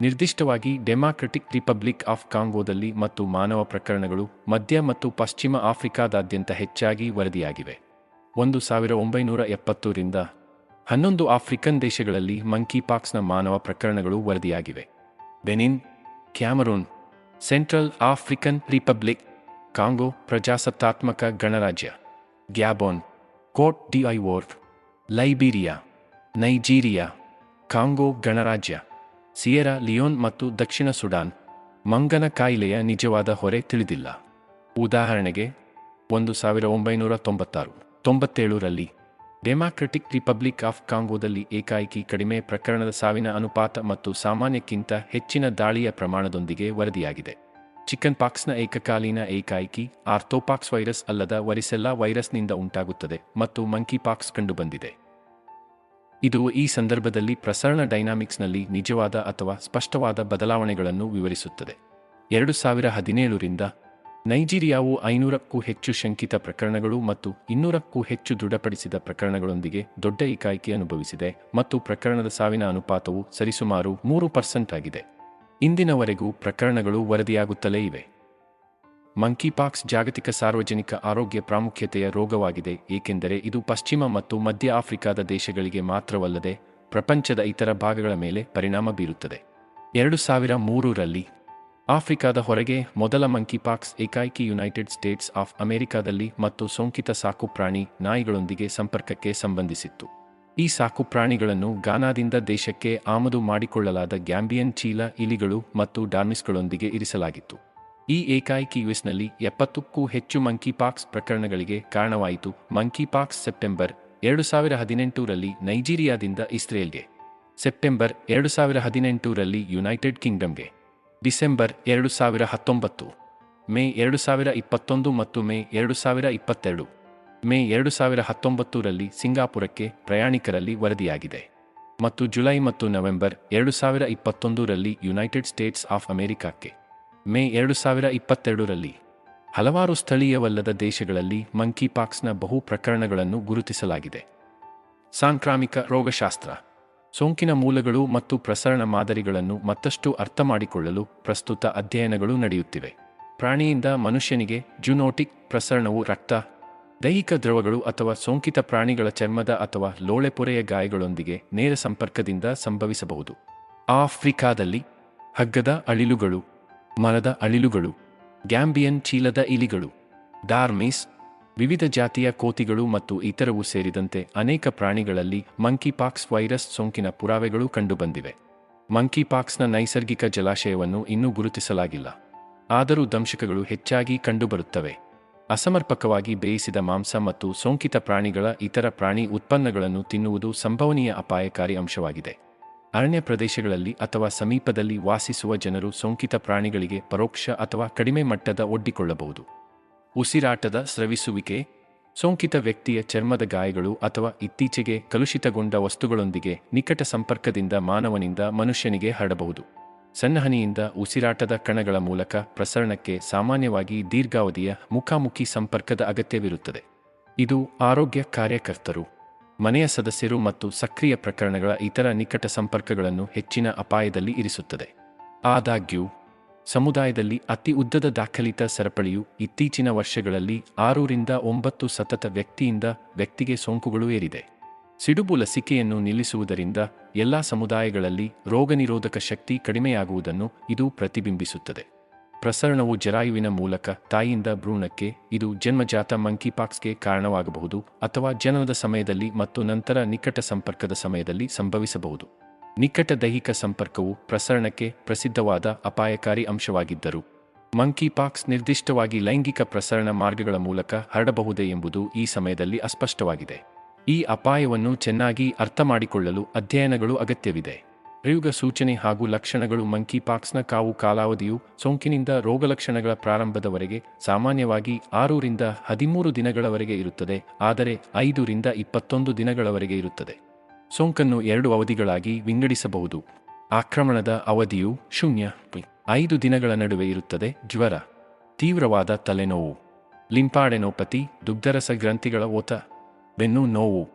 ನಿರ್ದಿಷ್ಟವಾಗಿ ಡೆಮಾಕ್ರೆಟಿಕ್ ರಿಪಬ್ಲಿಕ್ ಆಫ್ ಕಾಂಗೋದಲ್ಲಿ ಮತ್ತು ಮಾನವ ಪ್ರಕರಣಗಳು ಮಧ್ಯ ಮತ್ತು ಪಶ್ಚಿಮ ಆಫ್ರಿಕಾದಾದ್ಯಂತ ಹೆಚ್ಚಾಗಿ ವರದಿಯಾಗಿವೆ. ಒಂದು ಸಾವಿರ ಒಂಬೈನೂರ ಎಪ್ಪತ್ತರಿಂದ ಹನ್ನೊಂದು ಆಫ್ರಿಕನ್ ದೇಶಗಳಲ್ಲಿ ಮಂಕಿಪಾಕ್ಸ್ನ ಮಾನವ ಪ್ರಕರಣಗಳು ವರದಿಯಾಗಿವೆ. Benin, Cameroon, Central African Republic, Congo ಪ್ರಜಾಸತ್ತಾತ್ಮಕ ಗಣರಾಜ್ಯ, Gabon Cote d' Ivoire Liberia, Nigeria, Congo ಗಣರಾಜ್ಯ, ಸಿಯೆರಾ ಲಿಯೋನ್ ಮತ್ತು ದಕ್ಷಿಣ ಸುಡಾನ್ ಮಂಗನ ಕಾಯಿಲೆಯ ನಿಜವಾದ ಹೊರೆ ತಿಳಿದಿಲ್ಲ. ಉದಾಹರಣೆಗೆ, ಒಂದು ಸಾವಿರ ಒಂಬೈನೂರ ತೊಂಬತ್ತಾರು, ತೊಂಬತ್ತೇಳರಲ್ಲಿ ಡೆಮಾಕ್ರೆಟಿಕ್ ರಿಪಬ್ಲಿಕ್ ಆಫ್ ಕಾಂಗೋದಲ್ಲಿ ಏಕಾಏಕಿ ಕಡಿಮೆ ಪ್ರಕರಣದ ಸಾವಿನ ಅನುಪಾತ ಮತ್ತು ಸಾಮಾನ್ಯಕ್ಕಿಂತ ಹೆಚ್ಚಿನ ದಾಳಿಯ ಪ್ರಮಾಣದೊಂದಿಗೆ ವರದಿಯಾಗಿದೆ. ಚಿಕನ್ ಪಾಕ್ಸ್ನ ಏಕಕಾಲೀನ ಏಕಾಏಕಿ ಆರ್ಥೋಪಾಕ್ಸ್ ವೈರಸ್ ಅಲ್ಲದ ವರಿಸೆಲ್ಲಾ ವೈರಸ್ನಿಂದ ಉಂಟಾಗುತ್ತದೆ ಮತ್ತು ಮಂಕಿಪಾಕ್ಸ್ ಕಂಡುಬಂದಿದೆ. ಇದು ಈ ಸಂದರ್ಭದಲ್ಲಿ ಪ್ರಸರಣ ಡೈನಾಮಿಕ್ಸ್ನಲ್ಲಿ ನಿಜವಾದ ಅಥವಾ ಸ್ಪಷ್ಟವಾದ ಬದಲಾವಣೆಗಳನ್ನು ವಿವರಿಸುತ್ತದೆ. ಎರಡು ಸಾವಿರ ಹದಿನೇಳರಿಂದ ನೈಜೀರಿಯಾವು ಐನೂರಕ್ಕೂ ಹೆಚ್ಚು ಶಂಕಿತ ಪ್ರಕರಣಗಳು ಮತ್ತು ಇನ್ನೂರಕ್ಕೂ ಹೆಚ್ಚು ದೃಢಪಡಿಸಿದ ಪ್ರಕರಣಗಳೊಂದಿಗೆ ದೊಡ್ಡ ಏಕಾಏಕಿ ಅನುಭವಿಸಿದೆ ಮತ್ತು ಪ್ರಕರಣದ ಸಾವಿನ ಅನುಪಾತವು ಸರಿಸುಮಾರು ಮೂರು ಪರ್ಸೆಂಟ್ ಆಗಿದೆ. ಇಂದಿನವರೆಗೂ ಪ್ರಕರಣಗಳು ವರದಿಯಾಗುತ್ತಲೇ ಇವೆ. ಮಂಕಿಪಾಕ್ಸ್ ಜಾಗತಿಕ ಸಾರ್ವಜನಿಕ ಆರೋಗ್ಯ ಪ್ರಾಮುಖ್ಯತೆಯ ರೋಗವಾಗಿದೆ, ಏಕೆಂದರೆ ಇದು ಪಶ್ಚಿಮ ಮತ್ತು ಮಧ್ಯ ಆಫ್ರಿಕಾದ ದೇಶಗಳಿಗೆ ಮಾತ್ರವಲ್ಲದೆ ಪ್ರಪಂಚದ ಇತರ ಭಾಗಗಳ ಮೇಲೆ ಪರಿಣಾಮ ಬೀರುತ್ತದೆ. ಎರಡು ಸಾವಿರ ಮೂರರಲ್ಲಿ ಆಫ್ರಿಕಾದ ಹೊರಗೆ ಮೊದಲ ಮಂಕಿಪಾಕ್ಸ್ ಏಕಾಏಕಿ ಯುನೈಟೆಡ್ ಸ್ಟೇಟ್ಸ್ ಆಫ್ ಅಮೆರಿಕಾದಲ್ಲಿ ಮತ್ತು ಸೋಂಕಿತ ಸಾಕುಪ್ರಾಣಿ ನಾಯಿಗಳೊಂದಿಗೆ ಸಂಪರ್ಕಕ್ಕೆ ಸಂಬಂಧಿಸಿತ್ತು. ಈ ಸಾಕುಪ್ರಾಣಿಗಳನ್ನು ಗಾನಾದಿಂದ ದೇಶಕ್ಕೆ ಆಮದು ಮಾಡಿಕೊಳ್ಳಲಾದ ಗ್ಯಾಂಬಿಯನ್ ಚೀಲ ಇಲಿಗಳು ಮತ್ತು ಡಾರ್ಮಿಸ್ಗಳೊಂದಿಗೆ ಇರಿಸಲಾಗಿತ್ತು. ಈ ಏಕಾಏಕಿ ಯುಎಸ್ನಲ್ಲಿ ಎಪ್ಪತ್ತಕ್ಕೂ ಹೆಚ್ಚು ಮಂಕಿಪಾಕ್ಸ್ ಪ್ರಕರಣಗಳಿಗೆ ಕಾರಣವಾಯಿತು. ಮಂಕಿಪಾಕ್ಸ್ ಸೆಪ್ಟೆಂಬರ್ ಎರಡು ಸಾವಿರ ಹದಿನೆಂಟರಲ್ಲಿ ನೈಜೀರಿಯಾದಿಂದ ಇಸ್ರೇಲ್ಗೆ. ಸೆಪ್ಟೆಂಬರ್ ಎರಡು ಸಾವಿರ ಹದಿನೆಂಟರಲ್ಲಿ ಯುನೈಟೆಡ್ ಕಿಂಗ್ಡಮ್ಗೆ. ಡಿಸೆಂಬರ್ ಎರಡು ಸಾವಿರ ಹತ್ತೊಂಬತ್ತು ಮೇ ಎರಡು ಸಾವಿರ ಇಪ್ಪತ್ತೊಂದು ಮತ್ತು ಮೇ ಎರಡು ಸಾವಿರ ಇಪ್ಪತ್ತೆರಡು ಮೇ ಎರಡು ಸಾವಿರ ಹತ್ತೊಂಬತ್ತರಲ್ಲಿ ಸಿಂಗಾಪುರಕ್ಕೆ ಪ್ರಯಾಣಿಕರಲ್ಲಿ ವರದಿಯಾಗಿದೆ. ಮತ್ತು ಜುಲೈ ಮತ್ತು ನವೆಂಬರ್ ಎರಡು ಸಾವಿರ ಇಪ್ಪತ್ತೊಂದರಲ್ಲಿ ಯುನೈಟೆಡ್ ಸ್ಟೇಟ್ಸ್ ಆಫ್ ಅಮೆರಿಕಾಕ್ಕೆ. ಮೇ ಎರಡು ಸಾವಿರ ಇಪ್ಪತ್ತೆರಡರಲ್ಲಿ. ಹಲವಾರು ಸ್ಥಳೀಯವಲ್ಲದ ದೇಶಗಳಲ್ಲಿ ಮಂಕಿಪಾಕ್ಸ್ನ ಬಹು ಪ್ರಕರಣಗಳನ್ನು ಗುರುತಿಸಲಾಗಿದೆ. ಸಾಂಕ್ರಾಮಿಕ ರೋಗಶಾಸ್ತ್ರ. ಸೋಂಕಿನ ಮೂಲಗಳು ಮತ್ತು ಪ್ರಸರಣ ಮಾದರಿಗಳನ್ನು ಮತ್ತಷ್ಟು ಅರ್ಥಮಾಡಿಕೊಳ್ಳಲು ಪ್ರಸ್ತುತ ಅಧ್ಯಯನಗಳು ನಡೆಯುತ್ತಿವೆ. ಪ್ರಾಣಿಯಿಂದ ಮನುಷ್ಯನಿಗೆ ಜುನೋಟಿಕ್ ಪ್ರಸರಣವು ರಕ್ತ ದೈಹಿಕ ದ್ರವಗಳು ಅಥವಾ ಸೋಂಕಿತ ಪ್ರಾಣಿಗಳ ಚರ್ಮದ ಅಥವಾ ಲೋಳೆಪೊರೆಯ ಗಾಯಗಳೊಂದಿಗೆ ನೇರ ಸಂಪರ್ಕದಿಂದ ಸಂಭವಿಸಬಹುದು. ಆಫ್ರಿಕಾದಲ್ಲಿ ಹಗ್ಗದ ಅಳಿಲುಗಳು ಮರದ ಅಳಿಲುಗಳು, ಗ್ಯಾಂಬಿಯನ್ ಚೀಲದ ಇಲಿಗಳು, ಡಾರ್ಮಿಸ್, ವಿವಿಧ ಜಾತಿಯ ಕೋತಿಗಳು ಮತ್ತು ಇತರವು ಸೇರಿದಂತೆ ಅನೇಕ ಪ್ರಾಣಿಗಳಲ್ಲಿ ಮಂಕಿಪಾಕ್ಸ್ ವೈರಸ್ ಸೋಂಕಿನ ಪುರಾವೆಗಳು ಕಂಡುಬಂದಿವೆ. ಮಂಕಿಪಾಕ್ಸ್ನ ನೈಸರ್ಗಿಕ ಜಲಾಶಯವನ್ನು ಇನ್ನೂ ಗುರುತಿಸಲಾಗಿಲ್ಲ. ಆದರೂ ದಂಶಕಗಳು ಹೆಚ್ಚಾಗಿ ಕಂಡುಬರುತ್ತವೆ. ಅಸಮರ್ಪಕವಾಗಿ ಬೇಯಿಸಿದ ಮಾಂಸ ಮತ್ತು ಸೋಂಕಿತ ಪ್ರಾಣಿಗಳ ಇತರ ಪ್ರಾಣಿ ಉತ್ಪನ್ನಗಳನ್ನು ತಿನ್ನುವುದು ಸಂಭವನೀಯ ಅಪಾಯಕಾರಿ ಅಂಶವಾಗಿದೆ. ಅರಣ್ಯ ಪ್ರದೇಶಗಳಲ್ಲಿ ಅಥವಾ ಸಮೀಪದಲ್ಲಿ ವಾಸಿಸುವ ಜನರು ಸೋಂಕಿತ ಪ್ರಾಣಿಗಳಿಗೆ ಪರೋಕ್ಷ ಅಥವಾ ಕಡಿಮೆ ಮಟ್ಟದ ಒಡ್ಡಿಕೊಳ್ಳಬಹುದು. ಉಸಿರಾಟದ ಸ್ರವಿಸುವಿಕೆ, ಸೋಂಕಿತ ವ್ಯಕ್ತಿಯ ಚರ್ಮದ ಗಾಯಗಳು ಅಥವಾ ಇತ್ತೀಚೆಗೆ ಕಲುಷಿತಗೊಂಡ ವಸ್ತುಗಳೊಂದಿಗೆ ನಿಕಟ ಸಂಪರ್ಕದಿಂದ ಮಾನವನಿಂದ ಮನುಷ್ಯನಿಗೆ ಹರಡಬಹುದು. ಸನ್ನಹನಿಯಿಂದ ಉಸಿರಾಟದ ಕಣಗಳ ಮೂಲಕ ಪ್ರಸರಣಕ್ಕೆ ಸಾಮಾನ್ಯವಾಗಿ ದೀರ್ಘಾವಧಿಯ ಮುಖಾಮುಖಿ ಸಂಪರ್ಕದ ಅಗತ್ಯವಿರುತ್ತದೆ. ಇದು ಆರೋಗ್ಯ ಕಾರ್ಯಕರ್ತರು, ಮನೆಯ ಸದಸ್ಯರು ಮತ್ತು ಸಕ್ರಿಯ ಪ್ರಕರಣಗಳ ಇತರ ನಿಕಟ ಸಂಪರ್ಕಗಳನ್ನು ಹೆಚ್ಚಿನ ಅಪಾಯದಲ್ಲಿ ಇರಿಸುತ್ತದೆ. ಆದಾಗ್ಯೂ, ಸಮುದಾಯದಲ್ಲಿ ಅತಿ ಉದ್ದದ ದಾಖಲಿತ ಸರಪಳಿಯು ಇತ್ತೀಚಿನ ವರ್ಷಗಳಲ್ಲಿ ಆರೂರಿಂದ ಒಂಬತ್ತು ಸತತ ವ್ಯಕ್ತಿಯಿಂದ ವ್ಯಕ್ತಿಗೆ ಸೋಂಕುಗಳು ಏರಿದೆ. ಸಿಡುಬು ಲಸಿಕೆಯನ್ನು ನಿಲ್ಲಿಸುವುದರಿಂದ ಎಲ್ಲ ಸಮುದಾಯಗಳಲ್ಲಿ ರೋಗನಿರೋಧಕ ಶಕ್ತಿ ಕಡಿಮೆಯಾಗುವುದನ್ನು ಇದು ಪ್ರತಿಬಿಂಬಿಸುತ್ತದೆ. ಪ್ರಸರಣವು ಜರಾಯುವಿನ ಮೂಲಕ ತಾಯಿಯಿಂದ ಭ್ರೂಣಕ್ಕೆ, ಇದು ಜನ್ಮಜಾತ ಮಂಕಿಪಾಕ್ಸ್ಗೆ ಕಾರಣವಾಗಬಹುದು ಅಥವಾ ಜನನದ ಸಮಯದಲ್ಲಿ ಮತ್ತು ನಂತರ ನಿಕಟ ಸಂಪರ್ಕದ ಸಮಯದಲ್ಲಿ ಸಂಭವಿಸಬಹುದು. ನಿಕಟ ದೈಹಿಕ ಸಂಪರ್ಕವು ಪ್ರಸರಣಕ್ಕೆ ಪ್ರಸಿದ್ಧವಾದ ಅಪಾಯಕಾರಿ ಅಂಶವಾಗಿದ್ದರು ಮಂಕಿಪಾಕ್ಸ್ ನಿರ್ದಿಷ್ಟವಾಗಿ ಲೈಂಗಿಕ ಪ್ರಸರಣ ಮಾರ್ಗಗಳ ಮೂಲಕ ಹರಡಬಹುದೇ ಎಂಬುದು ಈ ಸಮಯದಲ್ಲಿ ಅಸ್ಪಷ್ಟವಾಗಿದೆ. ಈ ಅಪಾಯವನ್ನು ಚೆನ್ನಾಗಿ ಅರ್ಥಮಾಡಿಕೊಳ್ಳಲು ಅಧ್ಯಯನಗಳು ಅಗತ್ಯವಿದೆ. ಪ್ರಯೋಗ ಸೂಚನೆ ಹಾಗೂ ಲಕ್ಷಣಗಳು ಮಂಕಿ ಮಂಕಿಪಾಕ್ಸ್ನ ಕಾವು ಕಾಲಾವಧಿಯು ಸೋಂಕಿನಿಂದ ರೋಗಲಕ್ಷಣಗಳ ಪ್ರಾರಂಭದವರೆಗೆ ಸಾಮಾನ್ಯವಾಗಿ ಆರರಿಂದ ಹದಿಮೂರು ದಿನಗಳವರೆಗೆ ಇರುತ್ತದೆ, ಆದರೆ ಐದರಿಂದ ಇಪ್ಪತ್ತೊಂದು ದಿನಗಳವರೆಗೆ ಇರುತ್ತದೆ. ಸೋಂಕನ್ನು ಎರಡು ಅವಧಿಗಳಾಗಿ ವಿಂಗಡಿಸಬಹುದು. ಆಕ್ರಮಣದ ಅವಧಿಯು ಶೂನ್ಯ ಐದು ದಿನಗಳ ನಡುವೆ ಇರುತ್ತದೆ, ಜ್ವರ. ತೀವ್ರವಾದ ತಲೆನೋವು. ಲಿಂಪಾಡೆನೋಪತಿ, ದುಗ್ಧರಸ ಗ್ರಂಥಿಗಳ ಓತ. ಬೆನ್ನು ನೋವು,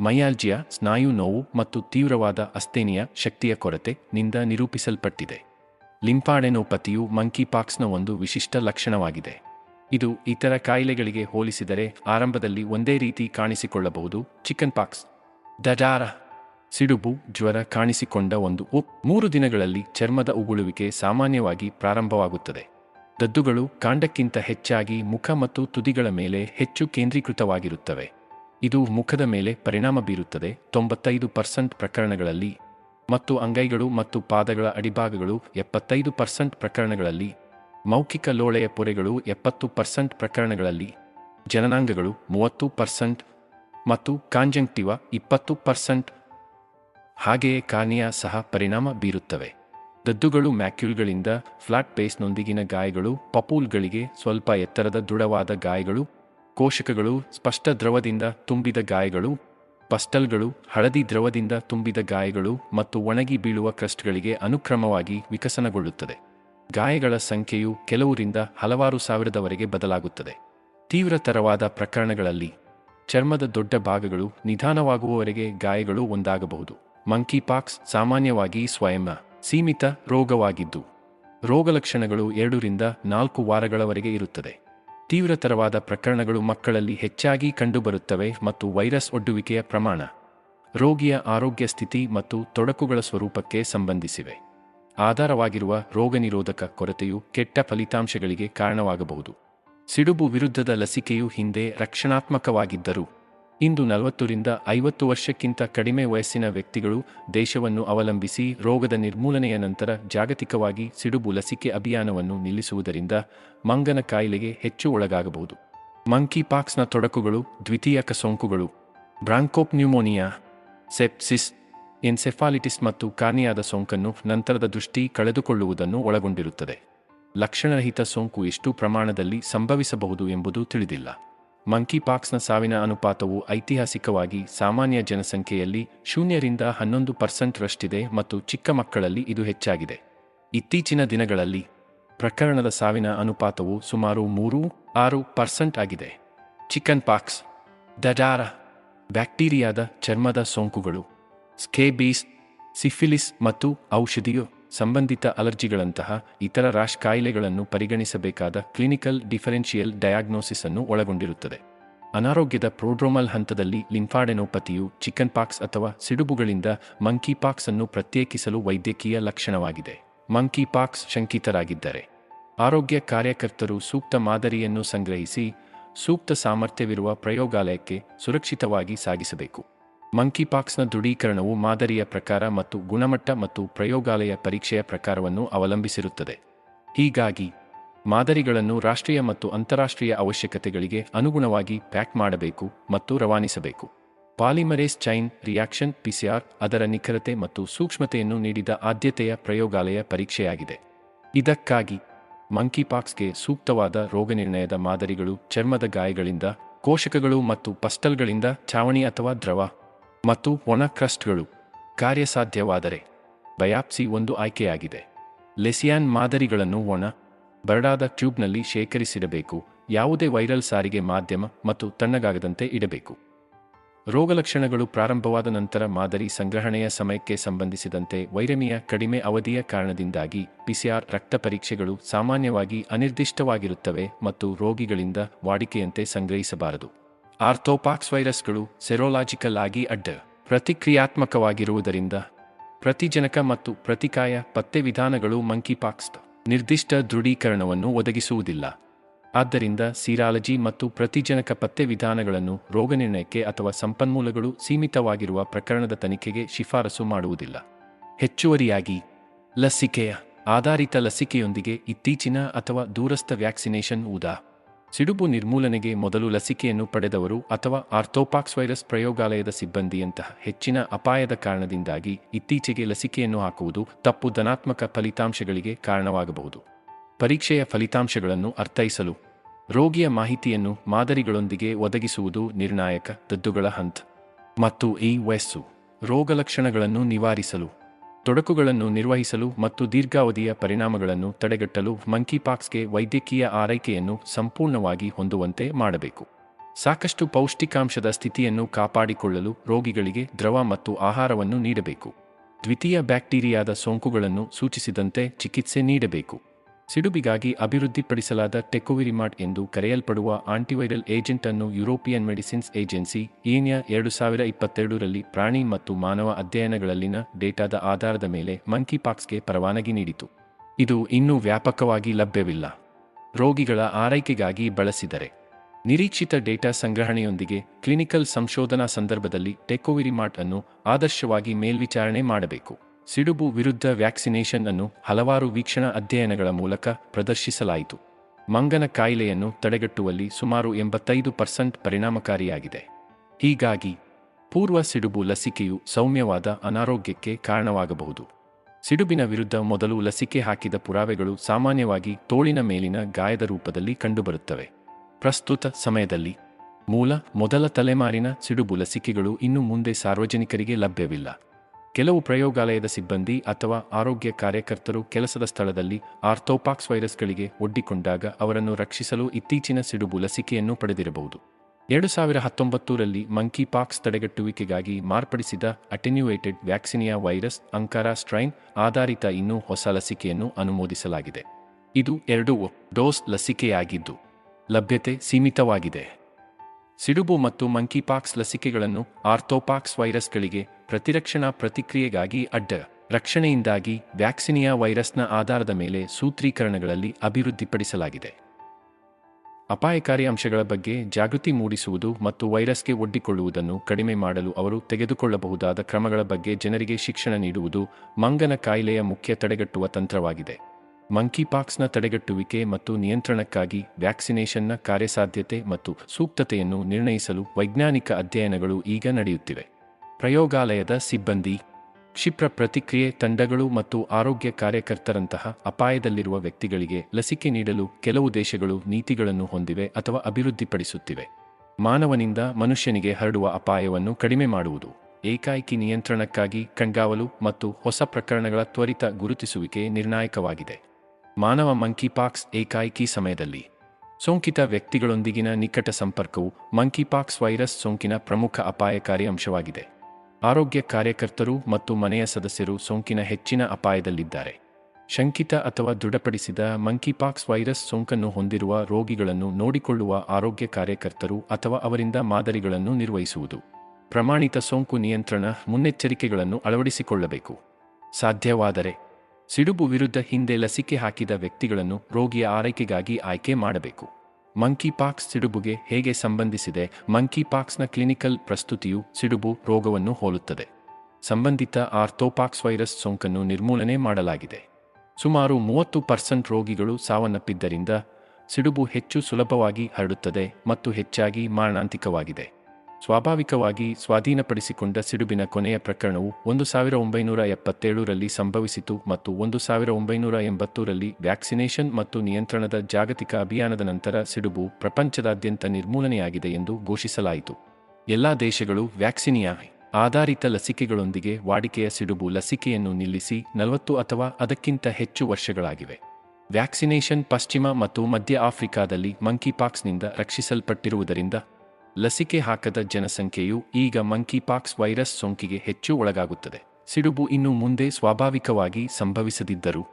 ಮಯಾಲ್ಜಿಯಾ, ಸ್ನಾಯು ನೋವು ಮತ್ತು ತೀವ್ರವಾದ ಅಸ್ತೇನಿಯ ಶಕ್ತಿಯ ಕೊರತೆ ನಿಂದ ನಿರೂಪಿಸಲ್ಪಟ್ಟಿದೆ. ಲಿಂಪಾಡೆನೋಪತಿಯು ಮಂಕಿಪಾಕ್ಸ್ನ ಒಂದು ವಿಶಿಷ್ಟ ಲಕ್ಷಣವಾಗಿದೆ. ಇದು ಇತರ ಕಾಯಿಲೆಗಳಿಗೆ ಹೋಲಿಸಿದರೆ ಆರಂಭದಲ್ಲಿ ಒಂದೇ ರೀತಿ ಕಾಣಿಸಿಕೊಳ್ಳಬಹುದು ಚಿಕನ್ ಪಾಕ್ಸ್. ದಡಾರ ಸಿಡುಬು, ಜ್ವರ ಕಾಣಿಸಿಕೊಂಡ ಒಂದು ಉಪ್ ಮೂರು ದಿನಗಳಲ್ಲಿ ಚರ್ಮದ ಉಗುಳುವಿಕೆ ಸಾಮಾನ್ಯವಾಗಿ ಪ್ರಾರಂಭವಾಗುತ್ತದೆ. ದದ್ದುಗಳು ಕಾಂಡಕ್ಕಿಂತ ಹೆಚ್ಚಾಗಿ ಮುಖ ಮತ್ತು ತುದಿಗಳ ಮೇಲೆ ಹೆಚ್ಚು ಕೇಂದ್ರೀಕೃತವಾಗಿರುತ್ತವೆ. ಇದು ಮುಖದ ಮೇಲೆ ಪರಿಣಾಮ ಬೀರುತ್ತದೆ. ತೊಂಬತ್ತೈದು ಪರ್ಸೆಂಟ್ ಪ್ರಕರಣಗಳಲ್ಲಿ ಮತ್ತು ಅಂಗೈಗಳು ಮತ್ತು ಪಾದಗಳ ಅಡಿಭಾಗಗಳು ಎಪ್ಪತ್ತೈದು ಪರ್ಸೆಂಟ್ ಪ್ರಕರಣಗಳಲ್ಲಿ, ಮೌಖಿಕ ಲೋಳೆಯ ಪೊರೆಗಳು ಎಪ್ಪತ್ತು ಪರ್ಸೆಂಟ್ ಪ್ರಕರಣಗಳಲ್ಲಿ, ಜನನಾಂಗಗಳು ಮೂವತ್ತು ಪರ್ಸೆಂಟ್ ಮತ್ತು ಕಾಂಜಂಕ್ಟಿವ ಇಪ್ಪತ್ತು ಪರ್ಸೆಂಟ್. ಹಾಗೆಯೇ ಕಾನಿಯ ಸಹ ಪರಿಣಾಮ ಬೀರುತ್ತವೆ. ದದ್ದುಗಳು ಮ್ಯಾಕ್ಯೂಲ್ಗಳಿಂದ ಫ್ಲಾಟ್ ಬೇಸ್ನೊಂದಿಗಿನ ಗಾಯಗಳು, ಪಪೂಲ್ಗಳಿಗೆ ಸ್ವಲ್ಪ ಎತ್ತರದ ದೃಢವಾದ ಗಾಯಗಳು ಕೋಶಕಗಳು ಸ್ಪಷ್ಟ ದ್ರವದಿಂದ ತುಂಬಿದ ಗಾಯಗಳು, ಪಸ್ಟಲ್ಗಳು ಹಳದಿ ದ್ರವದಿಂದ ತುಂಬಿದ ಗಾಯಗಳು ಮತ್ತು ಒಣಗಿ ಬೀಳುವ ಕ್ರಸ್ಟ್ಗಳಿಗೆ ಅನುಕ್ರಮವಾಗಿ ವಿಕಸನಗೊಳ್ಳುತ್ತದೆ. ಗಾಯಗಳ ಸಂಖ್ಯೆಯು ಕೆಲವರಿಂದ ಹಲವಾರು ಸಾವಿರದವರೆಗೆ ಬದಲಾಗುತ್ತದೆ. ತೀವ್ರತರವಾದ ಪ್ರಕರಣಗಳಲ್ಲಿ ಚರ್ಮದ ದೊಡ್ಡ ಭಾಗಗಳು ನಿಧಾನವಾಗುವವರೆಗೆ ಗಾಯಗಳು ಒಂದಾಗಬಹುದು. ಮಂಕಿಪಾಕ್ಸ್ ಸಾಮಾನ್ಯವಾಗಿ ಸ್ವಯಂ ಸೀಮಿತ ರೋಗವಾಗಿದ್ದು, ರೋಗಲಕ್ಷಣಗಳು ಎರಡರಿಂದ ನಾಲ್ಕು ವಾರಗಳವರೆಗೆ ಇರುತ್ತದೆ. ತೀವ್ರತರವಾದ ಪ್ರಕರಣಗಳು ಮಕ್ಕಳಲ್ಲಿ ಹೆಚ್ಚಾಗಿ ಕಂಡುಬರುತ್ತವೆ ಮತ್ತು ವೈರಸ್ ಒಡ್ಡುವಿಕೆಯ ಪ್ರಮಾಣ, ರೋಗಿಯ ಆರೋಗ್ಯ ಸ್ಥಿತಿ ಮತ್ತು ತೊಡಕುಗಳ ಸ್ವರೂಪಕ್ಕೆ ಸಂಬಂಧಿಸಿವೆ. ಆಧಾರವಾಗಿರುವ ರೋಗನಿರೋಧಕ ಕೊರತೆಯು ಕೆಟ್ಟ ಫಲಿತಾಂಶಗಳಿಗೆ ಕಾರಣವಾಗಬಹುದು. ಸಿಡುಬು ವಿರುದ್ಧದ ಲಸಿಕೆಯು ಹಿಂದೆ ರಕ್ಷಣಾತ್ಮಕವಾಗಿದ್ದರು ಇಂದು ನಲವತ್ತರಿಂದ ಐವತ್ತು ವರ್ಷಕ್ಕಿಂತ ಕಡಿಮೆ ವಯಸ್ಸಿನ ವ್ಯಕ್ತಿಗಳು ದೇಶವನ್ನು ಅವಲಂಬಿಸಿ ರೋಗದ ನಿರ್ಮೂಲನೆಯ ನಂತರ ಜಾಗತಿಕವಾಗಿ ಸಿಡುಬು ಲಸಿಕೆ ಅಭಿಯಾನವನ್ನು ನಿಲ್ಲಿಸುವುದರಿಂದ ಮಂಗನ ಕಾಯಿಲೆಗೆ ಹೆಚ್ಚು ಒಳಗಾಗಬಹುದು. ಮಂಕಿಪಾಕ್ಸ್ನ ತೊಡಕುಗಳು, ದ್ವಿತೀಯಕ ಸೋಂಕುಗಳು ಬ್ರಾಂಕೋಪ್ ನ್ಯೂಮೋನಿಯಾ ಸೆಪ್ಸಿಸ್, ಎನ್ಸೆಫಾಲಿಟಿಸ್ ಮತ್ತು ಕಾರ್ನಿಯಾದ ಸೋಂಕನ್ನು ನಂತರದ ದೃಷ್ಟಿ ಕಳೆದುಕೊಳ್ಳುವುದನ್ನು ಒಳಗೊಂಡಿರುತ್ತದೆ. ಲಕ್ಷಣರಹಿತ ಸೋಂಕು ಎಷ್ಟು ಪ್ರಮಾಣದಲ್ಲಿ ಸಂಭವಿಸಬಹುದು ಎಂಬುದು ತಿಳಿದಿಲ್ಲ. ಮಂಕಿಪಾಕ್ಸ್ನ ಸಾವಿನ ಅನುಪಾತವು ಐತಿಹಾಸಿಕವಾಗಿ ಸಾಮಾನ್ಯ ಜನಸಂಖ್ಯೆಯಲ್ಲಿ ಶೂನ್ಯರಿಂದ ಹನ್ನೊಂದು ಪರ್ಸೆಂಟ್ ರಷ್ಟಿದೆ ಮತ್ತು ಚಿಕ್ಕ ಮಕ್ಕಳಲ್ಲಿ ಇದು ಹೆಚ್ಚಾಗಿದೆ. ಇತ್ತೀಚಿನ ದಿನಗಳಲ್ಲಿ ಪ್ರಕರಣದ ಸಾವಿನ ಅನುಪಾತವು ಸುಮಾರು ಮೂರು, ಆರು ಪರ್ಸೆಂಟ್ ಆಗಿದೆ. ಚಿಕನ್ ಪಾಕ್ಸ್ ದಡಾರ ಬ್ಯಾಕ್ಟೀರಿಯಾದ ಚರ್ಮದ ಸೋಂಕುಗಳು, ಸ್ಕೇಬೀಸ್, ಸಿಫಿಲಿಸ್ ಮತ್ತು ಔಷಧಿಯು ಸಂಬಂಧಿತ ಅಲರ್ಜಿಗಳಂತಹ ಇತರ ರಾಶ್ ಕಾಯಿಲೆಗಳನ್ನು ಪರಿಗಣಿಸಬೇಕಾದ ಕ್ಲಿನಿಕಲ್ ಡಿಫರೆನ್ಷಿಯಲ್ ಡಯಾಗ್ನೋಸಿಸ್ ಅನ್ನು ಒಳಗೊಂಡಿರುತ್ತದೆ. ಅನಾರೋಗ್ಯದ ಪ್ರೋಡ್ರೋಮಲ್ ಹಂತದಲ್ಲಿ ಲಿಂಫಾಡೆನೋಪತಿಯು ಚಿಕನ್ ಪಾಕ್ಸ್ ಅಥವಾ ಸಿಡುಬುಗಳಿಂದ ಮಂಕಿ ಪಾಕ್ಸ್ ಅನ್ನು ಪ್ರತ್ಯೇಕಿಸಲು ವೈದ್ಯಕೀಯ ಲಕ್ಷಣವಾಗಿದೆ. ಮಂಕಿ ಪಾಕ್ಸ್ ಶಂಕಿತರಾಗಿದ್ದರೆ. ಆರೋಗ್ಯ ಕಾರ್ಯಕರ್ತರು ಸೂಕ್ತ ಮಾದರಿಯನ್ನು ಸಂಗ್ರಹಿಸಿ ಸೂಕ್ತ ಸಾಮರ್ಥ್ಯವಿರುವ ಪ್ರಯೋಗಾಲಯಕ್ಕೆ ಸುರಕ್ಷಿತವಾಗಿ ಸಾಗಿಸಬೇಕು. ಮಂಕಿಪಾಕ್ಸ್ನ ದೃಢೀಕರಣವು ಮಾದರಿಯ ಪ್ರಕಾರ ಮತ್ತು ಗುಣಮಟ್ಟ ಮತ್ತು ಪ್ರಯೋಗಾಲಯ ಪರೀಕ್ಷೆಯ ಪ್ರಕಾರವನ್ನು ಅವಲಂಬಿಸಿರುತ್ತದೆ. ಹೀಗಾಗಿ, ಮಾದರಿಗಳನ್ನು ರಾಷ್ಟ್ರೀಯ ಮತ್ತು ಅಂತಾರಾಷ್ಟ್ರೀಯ ಅವಶ್ಯಕತೆಗಳಿಗೆ ಅನುಗುಣವಾಗಿ ಪ್ಯಾಕ್ ಮಾಡಬೇಕು ಮತ್ತು ರವಾನಿಸಬೇಕು. ಪಾಲಿಮರೇಸ್ ಚೈನ್ ರಿಯಾಕ್ಷನ್ ಪಿಸಿಆರ್ ಅದರ ನಿಖರತೆ ಮತ್ತು ಸೂಕ್ಷ್ಮತೆಯನ್ನು ನೀಡಿದ ಆದ್ಯತೆಯ ಪ್ರಯೋಗಾಲಯ ಪರೀಕ್ಷೆಯಾಗಿದೆ. ಇದಕ್ಕಾಗಿ ಮಂಕಿಪಾಕ್ಸ್ಗೆ ಸೂಕ್ತವಾದ ರೋಗನಿರ್ಣಯದ ಮಾದರಿಗಳು ಚರ್ಮದ ಗಾಯಗಳಿಂದ, ಕೋಶಕಗಳು ಮತ್ತು ಪಸ್ಟಲ್ಗಳಿಂದ ಚಾವಣಿ ಅಥವಾ ದ್ರವ ಮತ್ತು ಒಣ ಕ್ರಸ್ಟ್ಗಳು ಕಾರ್ಯಸಾಧ್ಯವಾದರೆ ಬಯಾಪ್ಸಿ ಒಂದು ಆಯ್ಕೆಯಾಗಿದೆ. ಲೆಸಿಯಾನ್ ಮಾದರಿಗಳನ್ನು ಒಣ, ಬರಡಾದ ಟ್ಯೂಬ್ನಲ್ಲಿ ಶೇಖರಿಸಿಡಬೇಕು, ಯಾವುದೇ ವೈರಲ್ ಸಾರಿಗೆ ಮಾಧ್ಯಮ ಮತ್ತು ತಣ್ಣಗಾಗದಂತೆ ಇಡಬೇಕು. ರೋಗಲಕ್ಷಣಗಳು ಪ್ರಾರಂಭವಾದ ನಂತರ ಮಾದರಿ ಸಂಗ್ರಹಣೆಯ ಸಮಯಕ್ಕೆ ಸಂಬಂಧಿಸಿದಂತೆ ವೈರಮಿಯ ಕಡಿಮೆ ಅವಧಿಯ ಕಾರಣದಿಂದಾಗಿ ಪಿಸಿಆರ್ ರಕ್ತ ಪರೀಕ್ಷೆಗಳು ಸಾಮಾನ್ಯವಾಗಿ ಅನಿರ್ದಿಷ್ಟವಾಗಿರುತ್ತವೆ ಮತ್ತು ರೋಗಿಗಳಿಂದ ವಾಡಿಕೆಯಂತೆ ಸಂಗ್ರಹಿಸಬಾರದು. ಆರ್ಥೋಪಾಕ್ಸ್ ವೈರಸ್ಗಳು ಸೆರೋಲಾಜಿಕಲ್ ಆಗಿ ಅಡ್ಡ, ಪ್ರತಿಕ್ರಿಯಾತ್ಮಕವಾಗಿರುವುದರಿಂದ ಪ್ರತಿಜನಕ ಮತ್ತು ಪ್ರತಿಕಾಯ ಪತ್ತೆ ವಿಧಾನಗಳು ಮಂಕಿಪಾಕ್ಸ್ ನಿರ್ದಿಷ್ಟ ದೃಢೀಕರಣವನ್ನು ಒದಗಿಸುವುದಿಲ್ಲ. ಆದ್ದರಿಂದ ಸೀರಾಲಜಿ ಮತ್ತು ಪ್ರತಿಜನಕ ಪತ್ತೆ ವಿಧಾನಗಳನ್ನು ರೋಗನಿರ್ಣಯಕ್ಕೆ ಅಥವಾ ಸಂಪನ್ಮೂಲಗಳು ಸೀಮಿತವಾಗಿರುವ ಪ್ರಕರಣದ ತನಿಖೆಗೆ ಶಿಫಾರಸು ಮಾಡುವುದಿಲ್ಲ. ಹೆಚ್ಚುವರಿಯಾಗಿ, ಲಸಿಕೆಯ ಆಧಾರಿತ ಲಸಿಕೆಯೊಂದಿಗೆ ಇತ್ತೀಚಿನ ಅಥವಾ ದೂರಸ್ಥ ವ್ಯಾಕ್ಸಿನೇಷನ್ ಉದಾ ಸಿಡುಬು ನಿರ್ಮೂಲನೆಗೆ ಮೊದಲು ಲಸಿಕೆಯನ್ನು ಪಡೆದವರು ಅಥವಾ ಆರ್ಥೋಪಾಕ್ಸ್ ವೈರಸ್ ಪ್ರಯೋಗಾಲಯದ ಸಿಬ್ಬಂದಿಯಂತಹ ಹೆಚ್ಚಿನ ಅಪಾಯದ ಕಾರಣದಿಂದಾಗಿ ಇತ್ತೀಚೆಗೆ ಲಸಿಕೆಯನ್ನು ಹಾಕುವುದು ತಪ್ಪು ಧನಾತ್ಮಕ ಫಲಿತಾಂಶಗಳಿಗೆ ಕಾರಣವಾಗಬಹುದು. ಪರೀಕ್ಷೆಯ ಫಲಿತಾಂಶಗಳನ್ನು ಅರ್ಥೈಸಲು ರೋಗಿಯ ಮಾಹಿತಿಯನ್ನು ಮಾದರಿಗಳೊಂದಿಗೆ ಒದಗಿಸುವುದು ನಿರ್ಣಾಯಕ ದದ್ದುಗಳ ಹಂತ. ಮತ್ತು ಈ ವಯಸ್ಸು ರೋಗಲಕ್ಷಣಗಳನ್ನು ನಿವಾರಿಸಲು ತೊಡಕುಗಳನ್ನು ನಿರ್ವಹಿಸಲು ಮತ್ತು ದೀರ್ಘಾವಧಿಯ ಪರಿಣಾಮಗಳನ್ನು ತಡೆಗಟ್ಟಲು ಮಂಕಿಪಾಕ್ಸ್ಗೆ ವೈದ್ಯಕೀಯ ಆರೈಕೆಯನ್ನು ಸಂಪೂರ್ಣವಾಗಿ ಹೊಂದುವಂತೆ ಮಾಡಬೇಕು. ಸಾಕಷ್ಟು ಪೌಷ್ಟಿಕಾಂಶದ ಸ್ಥಿತಿಯನ್ನು ಕಾಪಾಡಿಕೊಳ್ಳಲು ರೋಗಿಗಳಿಗೆ ದ್ರವ ಮತ್ತು ಆಹಾರವನ್ನು ನೀಡಬೇಕು. ದ್ವಿತೀಯ ಬ್ಯಾಕ್ಟೀರಿಯಾದ ಸೋಂಕುಗಳನ್ನು ಸೂಚಿಸಿದಂತೆ ಚಿಕಿತ್ಸೆ ನೀಡಬೇಕು. ಸಿಡುಬಿಗಾಗಿ ಅಭಿವೃದ್ಧಿಪಡಿಸಲಾದ ಟೆಕೋವಿರಿಮಾಟ್ ಎಂದು ಕರೆಯಲ್ಪಡುವ ಆಂಟಿವೈರಲ್ ಏಜೆಂಟ್ ಅನ್ನು ಯುರೋಪಿಯನ್ ಮೆಡಿಸಿನ್ಸ್ ಏಜೆನ್ಸಿ ಈನ್ಯ ಎರಡು ಸಾವಿರ ಇಪ್ಪತ್ತೆರಡರಲ್ಲಿ ಪ್ರಾಣಿ ಮತ್ತು ಮಾನವ ಅಧ್ಯಯನಗಳಲ್ಲಿನ ಡೇಟಾದ ಆಧಾರದ ಮೇಲೆ ಮಂಕಿಪಾಕ್ಸ್ಗೆ ಪರವಾನಗಿ ನೀಡಿತು. ಇದು ಇನ್ನೂ ವ್ಯಾಪಕವಾಗಿ ಲಭ್ಯವಿಲ್ಲ. ರೋಗಿಗಳ ಆರೈಕೆಗಾಗಿ ಬಳಸಿದರೆ. ನಿರೀಕ್ಷಿತ ಡೇಟಾ ಸಂಗ್ರಹಣೆಯೊಂದಿಗೆ ಕ್ಲಿನಿಕಲ್ ಸಂಶೋಧನಾ ಸಂದರ್ಭದಲ್ಲಿ ಟೆಕೋವಿರಿಮಾಟ್ ಅನ್ನು ಆದರ್ಶವಾಗಿ ಮೇಲ್ವಿಚಾರಣೆ ಮಾಡಬೇಕು. ಸಿಡುಬು ವಿರುದ್ಧ ವ್ಯಾಕ್ಸಿನೇಷನ್ ಅನ್ನು ಹಲವಾರು ವೀಕ್ಷಣಾ ಅಧ್ಯಯನಗಳ ಮೂಲಕ ಪ್ರದರ್ಶಿಸಲಾಯಿತು. ಮಂಗನ ಕಾಯಿಲೆಯನ್ನು ತಡೆಗಟ್ಟುವಲ್ಲಿ ಸುಮಾರು ಎಂಬತ್ತೈದು ಪರ್ಸೆಂಟ್ ಪರಿಣಾಮಕಾರಿಯಾಗಿದೆ. ಹೀಗಾಗಿ, ಪೂರ್ವ ಸಿಡುಬು ಲಸಿಕೆಯು ಸೌಮ್ಯವಾದ ಅನಾರೋಗ್ಯಕ್ಕೆ ಕಾರಣವಾಗಬಹುದು. ಸಿಡುಬಿನ ವಿರುದ್ಧ ಮೊದಲು ಲಸಿಕೆ ಹಾಕಿದ ಪುರಾವೆಗಳು ಸಾಮಾನ್ಯವಾಗಿ ತೋಳಿನ ಮೇಲಿನ ಗಾಯದ ರೂಪದಲ್ಲಿ ಕಂಡುಬರುತ್ತವೆ. ಪ್ರಸ್ತುತ ಸಮಯದಲ್ಲಿ, ಮೂಲ ಮೊದಲ ತಲೆಮಾರಿನ ಸಿಡುಬು ಲಸಿಕೆಗಳು ಇನ್ನು ಮುಂದೆ ಸಾರ್ವಜನಿಕರಿಗೆ ಲಭ್ಯವಿಲ್ಲ. ಕೆಲವು ಪ್ರಯೋಗಾಲಯದ ಸಿಬ್ಬಂದಿ ಅಥವಾ ಆರೋಗ್ಯ ಕಾರ್ಯಕರ್ತರು ಕೆಲಸದ ಸ್ಥಳದಲ್ಲಿ ಆರ್ಥೋಪಾಕ್ಸ್ ವೈರಸ್ಗಳಿಗೆ ಒಡ್ಡಿಕೊಂಡಾಗ ಅವರನ್ನು ರಕ್ಷಿಸಲು ಇತ್ತೀಚಿನ ಸಿಡುಬು ಲಸಿಕೆಯನ್ನು ಪಡೆದಿರಬಹುದು. ಎರಡು ಸಾವಿರ ಹತ್ತೊಂಬತ್ತರಲ್ಲಿ ಮಂಕಿಪಾಕ್ಸ್ ತಡೆಗಟ್ಟುವಿಕೆಗಾಗಿ ಮಾರ್ಪಡಿಸಿದ ಅಟೆನ್ಯುವೇಟೆಡ್ ವ್ಯಾಕ್ಸಿನಿಯಾ ವೈರಸ್ ಅಂಕಾರ ಸ್ಟ್ರೈನ್ ಆಧಾರಿತ ಇನ್ನೂ ಹೊಸ ಲಸಿಕೆಯನ್ನು ಅನುಮೋದಿಸಲಾಗಿದೆ. ಇದು ಎರಡು ಡೋಸ್ ಲಸಿಕೆಯಾಗಿದ್ದು ಲಭ್ಯತೆ ಸೀಮಿತವಾಗಿದೆ. ಸಿಡುಬು ಮತ್ತು ಮಂಕಿಪಾಕ್ಸ್ ಲಸಿಕೆಗಳನ್ನು ಆರ್ಥೋಪಾಕ್ಸ್ ವೈರಸ್ಗಳಿಗೆ ಪ್ರತಿರಕ್ಷಣಾ ಪ್ರತಿಕ್ರಿಯೆಗಾಗಿ ಅಡ್ಡ ರಕ್ಷಣೆಯಿಂದಾಗಿ ವ್ಯಾಕ್ಸಿನಿಯಾ ವೈರಸ್ನ ಆಧಾರದ ಮೇಲೆ ಸೂತ್ರೀಕರಣಗಳಲ್ಲಿ ಅಭಿವೃದ್ಧಿಪಡಿಸಲಾಗಿದೆ. ಅಪಾಯಕಾರಿ ಅಂಶಗಳ ಬಗ್ಗೆ ಜಾಗೃತಿ ಮೂಡಿಸುವುದು ಮತ್ತು ವೈರಸ್ಗೆ ಒಡ್ಡಿಕೊಳ್ಳುವುದನ್ನು ಕಡಿಮೆ ಮಾಡಲು ಅವರು ತೆಗೆದುಕೊಳ್ಳಬಹುದಾದ ಕ್ರಮಗಳ ಬಗ್ಗೆ ಜನರಿಗೆ ಶಿಕ್ಷಣ ನೀಡುವುದು ಮಂಗನ ಕಾಯಿಲೆಯ ಮುಖ್ಯ ತಡೆಗಟ್ಟುವ ತಂತ್ರವಾಗಿದೆ. ಮಂಕಿಪಾಕ್ಸ್ನ ತಡೆಗಟ್ಟುವಿಕೆ ಮತ್ತು ನಿಯಂತ್ರಣಕ್ಕಾಗಿ ವ್ಯಾಕ್ಸಿನೇಷನ್ನ ಕಾರ್ಯಸಾಧ್ಯತೆ ಮತ್ತು ಸೂಕ್ತತೆಯನ್ನು ನಿರ್ಣಯಿಸಲು ವೈಜ್ಞಾನಿಕ ಅಧ್ಯಯನಗಳು ಈಗ ನಡೆಯುತ್ತಿವೆ. ಪ್ರಯೋಗಾಲಯದ ಸಿಬ್ಬಂದಿ, ಕ್ಷಿಪ್ರ ಪ್ರತಿಕ್ರಿಯೆ ತಂಡಗಳು ಮತ್ತು ಆರೋಗ್ಯ ಕಾರ್ಯಕರ್ತರಂತಹ ಅಪಾಯದಲ್ಲಿರುವ ವ್ಯಕ್ತಿಗಳಿಗೆ ಲಸಿಕೆ ನೀಡಲು ಕೆಲವು ದೇಶಗಳು ನೀತಿಗಳನ್ನು ಹೊಂದಿವೆ ಅಥವಾ ಅಭಿವೃದ್ಧಿಪಡಿಸುತ್ತಿವೆ. ಮಾನವನಿಂದ ಮನುಷ್ಯನಿಗೆ ಹರಡುವ ಅಪಾಯವನ್ನು ಕಡಿಮೆ ಮಾಡುವುದು, ಏಕಾಏಕಿ ನಿಯಂತ್ರಣಕ್ಕಾಗಿ ಕಣ್ಗಾವಲು ಮತ್ತು ಹೊಸ ಪ್ರಕರಣಗಳ ತ್ವರಿತ ಗುರುತಿಸುವಿಕೆ ನಿರ್ಣಾಯಕವಾಗಿದೆ. ಮಾನವ ಮಂಕಿಪಾಕ್ಸ್ ಏಕಾಏಕಿ ಸಮಯದಲ್ಲಿ. ಸೋಂಕಿತ ವ್ಯಕ್ತಿಗಳೊಂದಿಗಿನ ನಿಕಟ ಸಂಪರ್ಕವು ಮಂಕಿಪಾಕ್ಸ್ ವೈರಸ್ ಸೋಂಕಿನ ಪ್ರಮುಖ ಅಪಾಯಕಾರಿ ಅಂಶವಾಗಿದೆ. ಆರೋಗ್ಯ ಕಾರ್ಯಕರ್ತರು ಮತ್ತು ಮನೆಯ ಸದಸ್ಯರು ಸೋಂಕಿನ ಹೆಚ್ಚಿನ ಅಪಾಯದಲ್ಲಿದ್ದಾರೆ. ಶಂಕಿತ ಅಥವಾ ದೃಢಪಡಿಸಿದ ಮಂಕಿಪಾಕ್ಸ್ ವೈರಸ್ ಸೋಂಕನ್ನು ಹೊಂದಿರುವ ರೋಗಿಗಳನ್ನು ನೋಡಿಕೊಳ್ಳುವ ಆರೋಗ್ಯ ಕಾರ್ಯಕರ್ತರು ಅಥವಾ ಅವರಿಂದ ಮಾದರಿಗಳನ್ನು ನಿರ್ವಹಿಸುವುದು. ಪ್ರಮಾಣಿತ ಸೋಂಕು ನಿಯಂತ್ರಣ ಮುನ್ನೆಚ್ಚರಿಕೆಗಳನ್ನು ಅಳವಡಿಸಿಕೊಳ್ಳಬೇಕು. ಸಾಧ್ಯವಾದರೆ ಸಿಡುಬು ವಿರುದ್ಧ ಹಿಂದೆ ಲಸಿಕೆ ಹಾಕಿದ ವ್ಯಕ್ತಿಗಳನ್ನು ರೋಗಿಯ ಆರೈಕೆಗಾಗಿ ಆಯ್ಕೆ ಮಾಡಬೇಕು. ಮಂಕಿಪಾಕ್ಸ್ ಸಿಡುಬುಗೆ ಹೇಗೆ ಸಂಬಂಧಿಸಿದೆ? ಮಂಕಿಪಾಕ್ಸ್ನ ಕ್ಲಿನಿಕಲ್ ಪ್ರಸ್ತುತಿಯು ಸಿಡುಬು ರೋಗವನ್ನು ಹೋಲುತ್ತದೆ. ಸಂಬಂಧಿತ ಆರ್ಥೋಪಾಕ್ಸ್ ವೈರಸ್ ಸೋಂಕನ್ನು ನಿರ್ಮೂಲನೆ ಮಾಡಲಾಗಿದೆ. ಸುಮಾರು ಮೂವತ್ತು ಪರ್ಸೆಂಟ್ ರೋಗಿಗಳು ಸಾವನ್ನಪ್ಪಿದ್ದರಿಂದ ಸಿಡುಬು ಹೆಚ್ಚು ಸುಲಭವಾಗಿ ಹರಡುತ್ತದೆ ಮತ್ತು ಹೆಚ್ಚಾಗಿ ಮಾರಣಾಂತಿಕವಾಗಿದೆ. ಸ್ವಾಭಾವಿಕವಾಗಿ ಸ್ವಾಧೀನಪಡಿಸಿಕೊಂಡ ಸಿಡುಬಿನ ಕೊನೆಯ ಪ್ರಕರಣವು ಒಂದು ಸಾವಿರ ಒಂಬೈನೂರ ಎಪ್ಪತ್ತೇಳರಲ್ಲಿ ಸಂಭವಿಸಿತು ಮತ್ತು ಒಂದು ಸಾವಿರ ಒಂಬೈನೂರ ಎಂಬತ್ತೂರಲ್ಲಿ ವ್ಯಾಕ್ಸಿನೇಷನ್ ಮತ್ತು ನಿಯಂತ್ರಣದ ಜಾಗತಿಕ ಅಭಿಯಾನದ ನಂತರ ಸಿಡುಬು ಪ್ರಪಂಚದಾದ್ಯಂತ ನಿರ್ಮೂಲನೆಯಾಗಿದೆ ಎಂದು ಘೋಷಿಸಲಾಯಿತು. ಎಲ್ಲಾ ದೇಶಗಳು ವ್ಯಾಕ್ಸಿನಿಯಾ ಆಧಾರಿತ ಲಸಿಕೆಗಳೊಂದಿಗೆ ವಾಡಿಕೆಯ ಸಿಡುಬು ಲಸಿಕೆಯನ್ನು ನಿಲ್ಲಿಸಿ ನಲವತ್ತು ಅಥವಾ ಅದಕ್ಕಿಂತ ಹೆಚ್ಚು ವರ್ಷಗಳಾಗಿವೆ. ವ್ಯಾಕ್ಸಿನೇಷನ್ ಪಶ್ಚಿಮ ಮತ್ತು ಮಧ್ಯ ಆಫ್ರಿಕಾದಲ್ಲಿ ಮಂಕಿಪಾಕ್ಸ್ನಿಂದ ರಕ್ಷಿಸಲ್ಪಟ್ಟಿರುವುದರಿಂದ ಲಸಿಕೆ ಹಾಕದ ಜನಸಂಖ್ಯೆಯು ಈಗ ಮಂಕಿಪಾಕ್ಸ್ ವೈರಸ್ ಸೋಂಕಿಗೆ ಹೆಚ್ಚು ಒಳಗಾಗುತ್ತದೆ. ಸಿಡುಬು ಇನ್ನು ಮುಂದೆ ಸ್ವಾಭಾವಿಕವಾಗಿ ಸಂಭವಿಸದಿದ್ದರೂ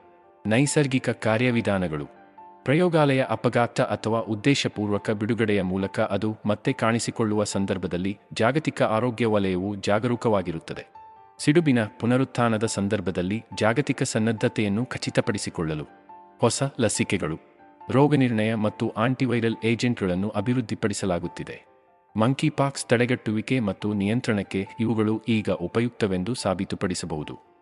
ನೈಸರ್ಗಿಕ ಕಾರ್ಯವಿಧಾನಗಳು, ಪ್ರಯೋಗಾಲಯ ಅಪಘಾತ ಅಥವಾ ಉದ್ದೇಶಪೂರ್ವಕ ಬಿಡುಗಡೆಯ ಮೂಲಕ ಅದು ಮತ್ತೆ ಕಾಣಿಸಿಕೊಳ್ಳುವ ಸಂದರ್ಭದಲ್ಲಿ ಜಾಗತಿಕ ಆರೋಗ್ಯ ವಲಯವು ಜಾಗರೂಕವಾಗಿರುತ್ತದೆ. ಸಿಡುಬಿನ ಪುನರುತ್ಥಾನದ ಸಂದರ್ಭದಲ್ಲಿ ಜಾಗತಿಕ ಸನ್ನದ್ಧತೆಯನ್ನು ಖಚಿತಪಡಿಸಿಕೊಳ್ಳಲು ಹೊಸ ಲಸಿಕೆಗಳು, ರೋಗನಿರ್ಣಯ ಮತ್ತು ಆಂಟಿವೈರಲ್ ಏಜೆಂಟ್ಗಳನ್ನು ಅಭಿವೃದ್ಧಿಪಡಿಸಲಾಗುತ್ತಿದೆ. ಮಂಕಿಪಾಕ್ಸ್ ತಡೆಗಟ್ಟುವಿಕೆ ಮತ್ತು ನಿಯಂತ್ರಣಕ್ಕೆ ಇವುಗಳು ಈಗ ಉಪಯುಕ್ತವೆಂದು ಸಾಬೀತುಪಡಿಸಬಹುದು.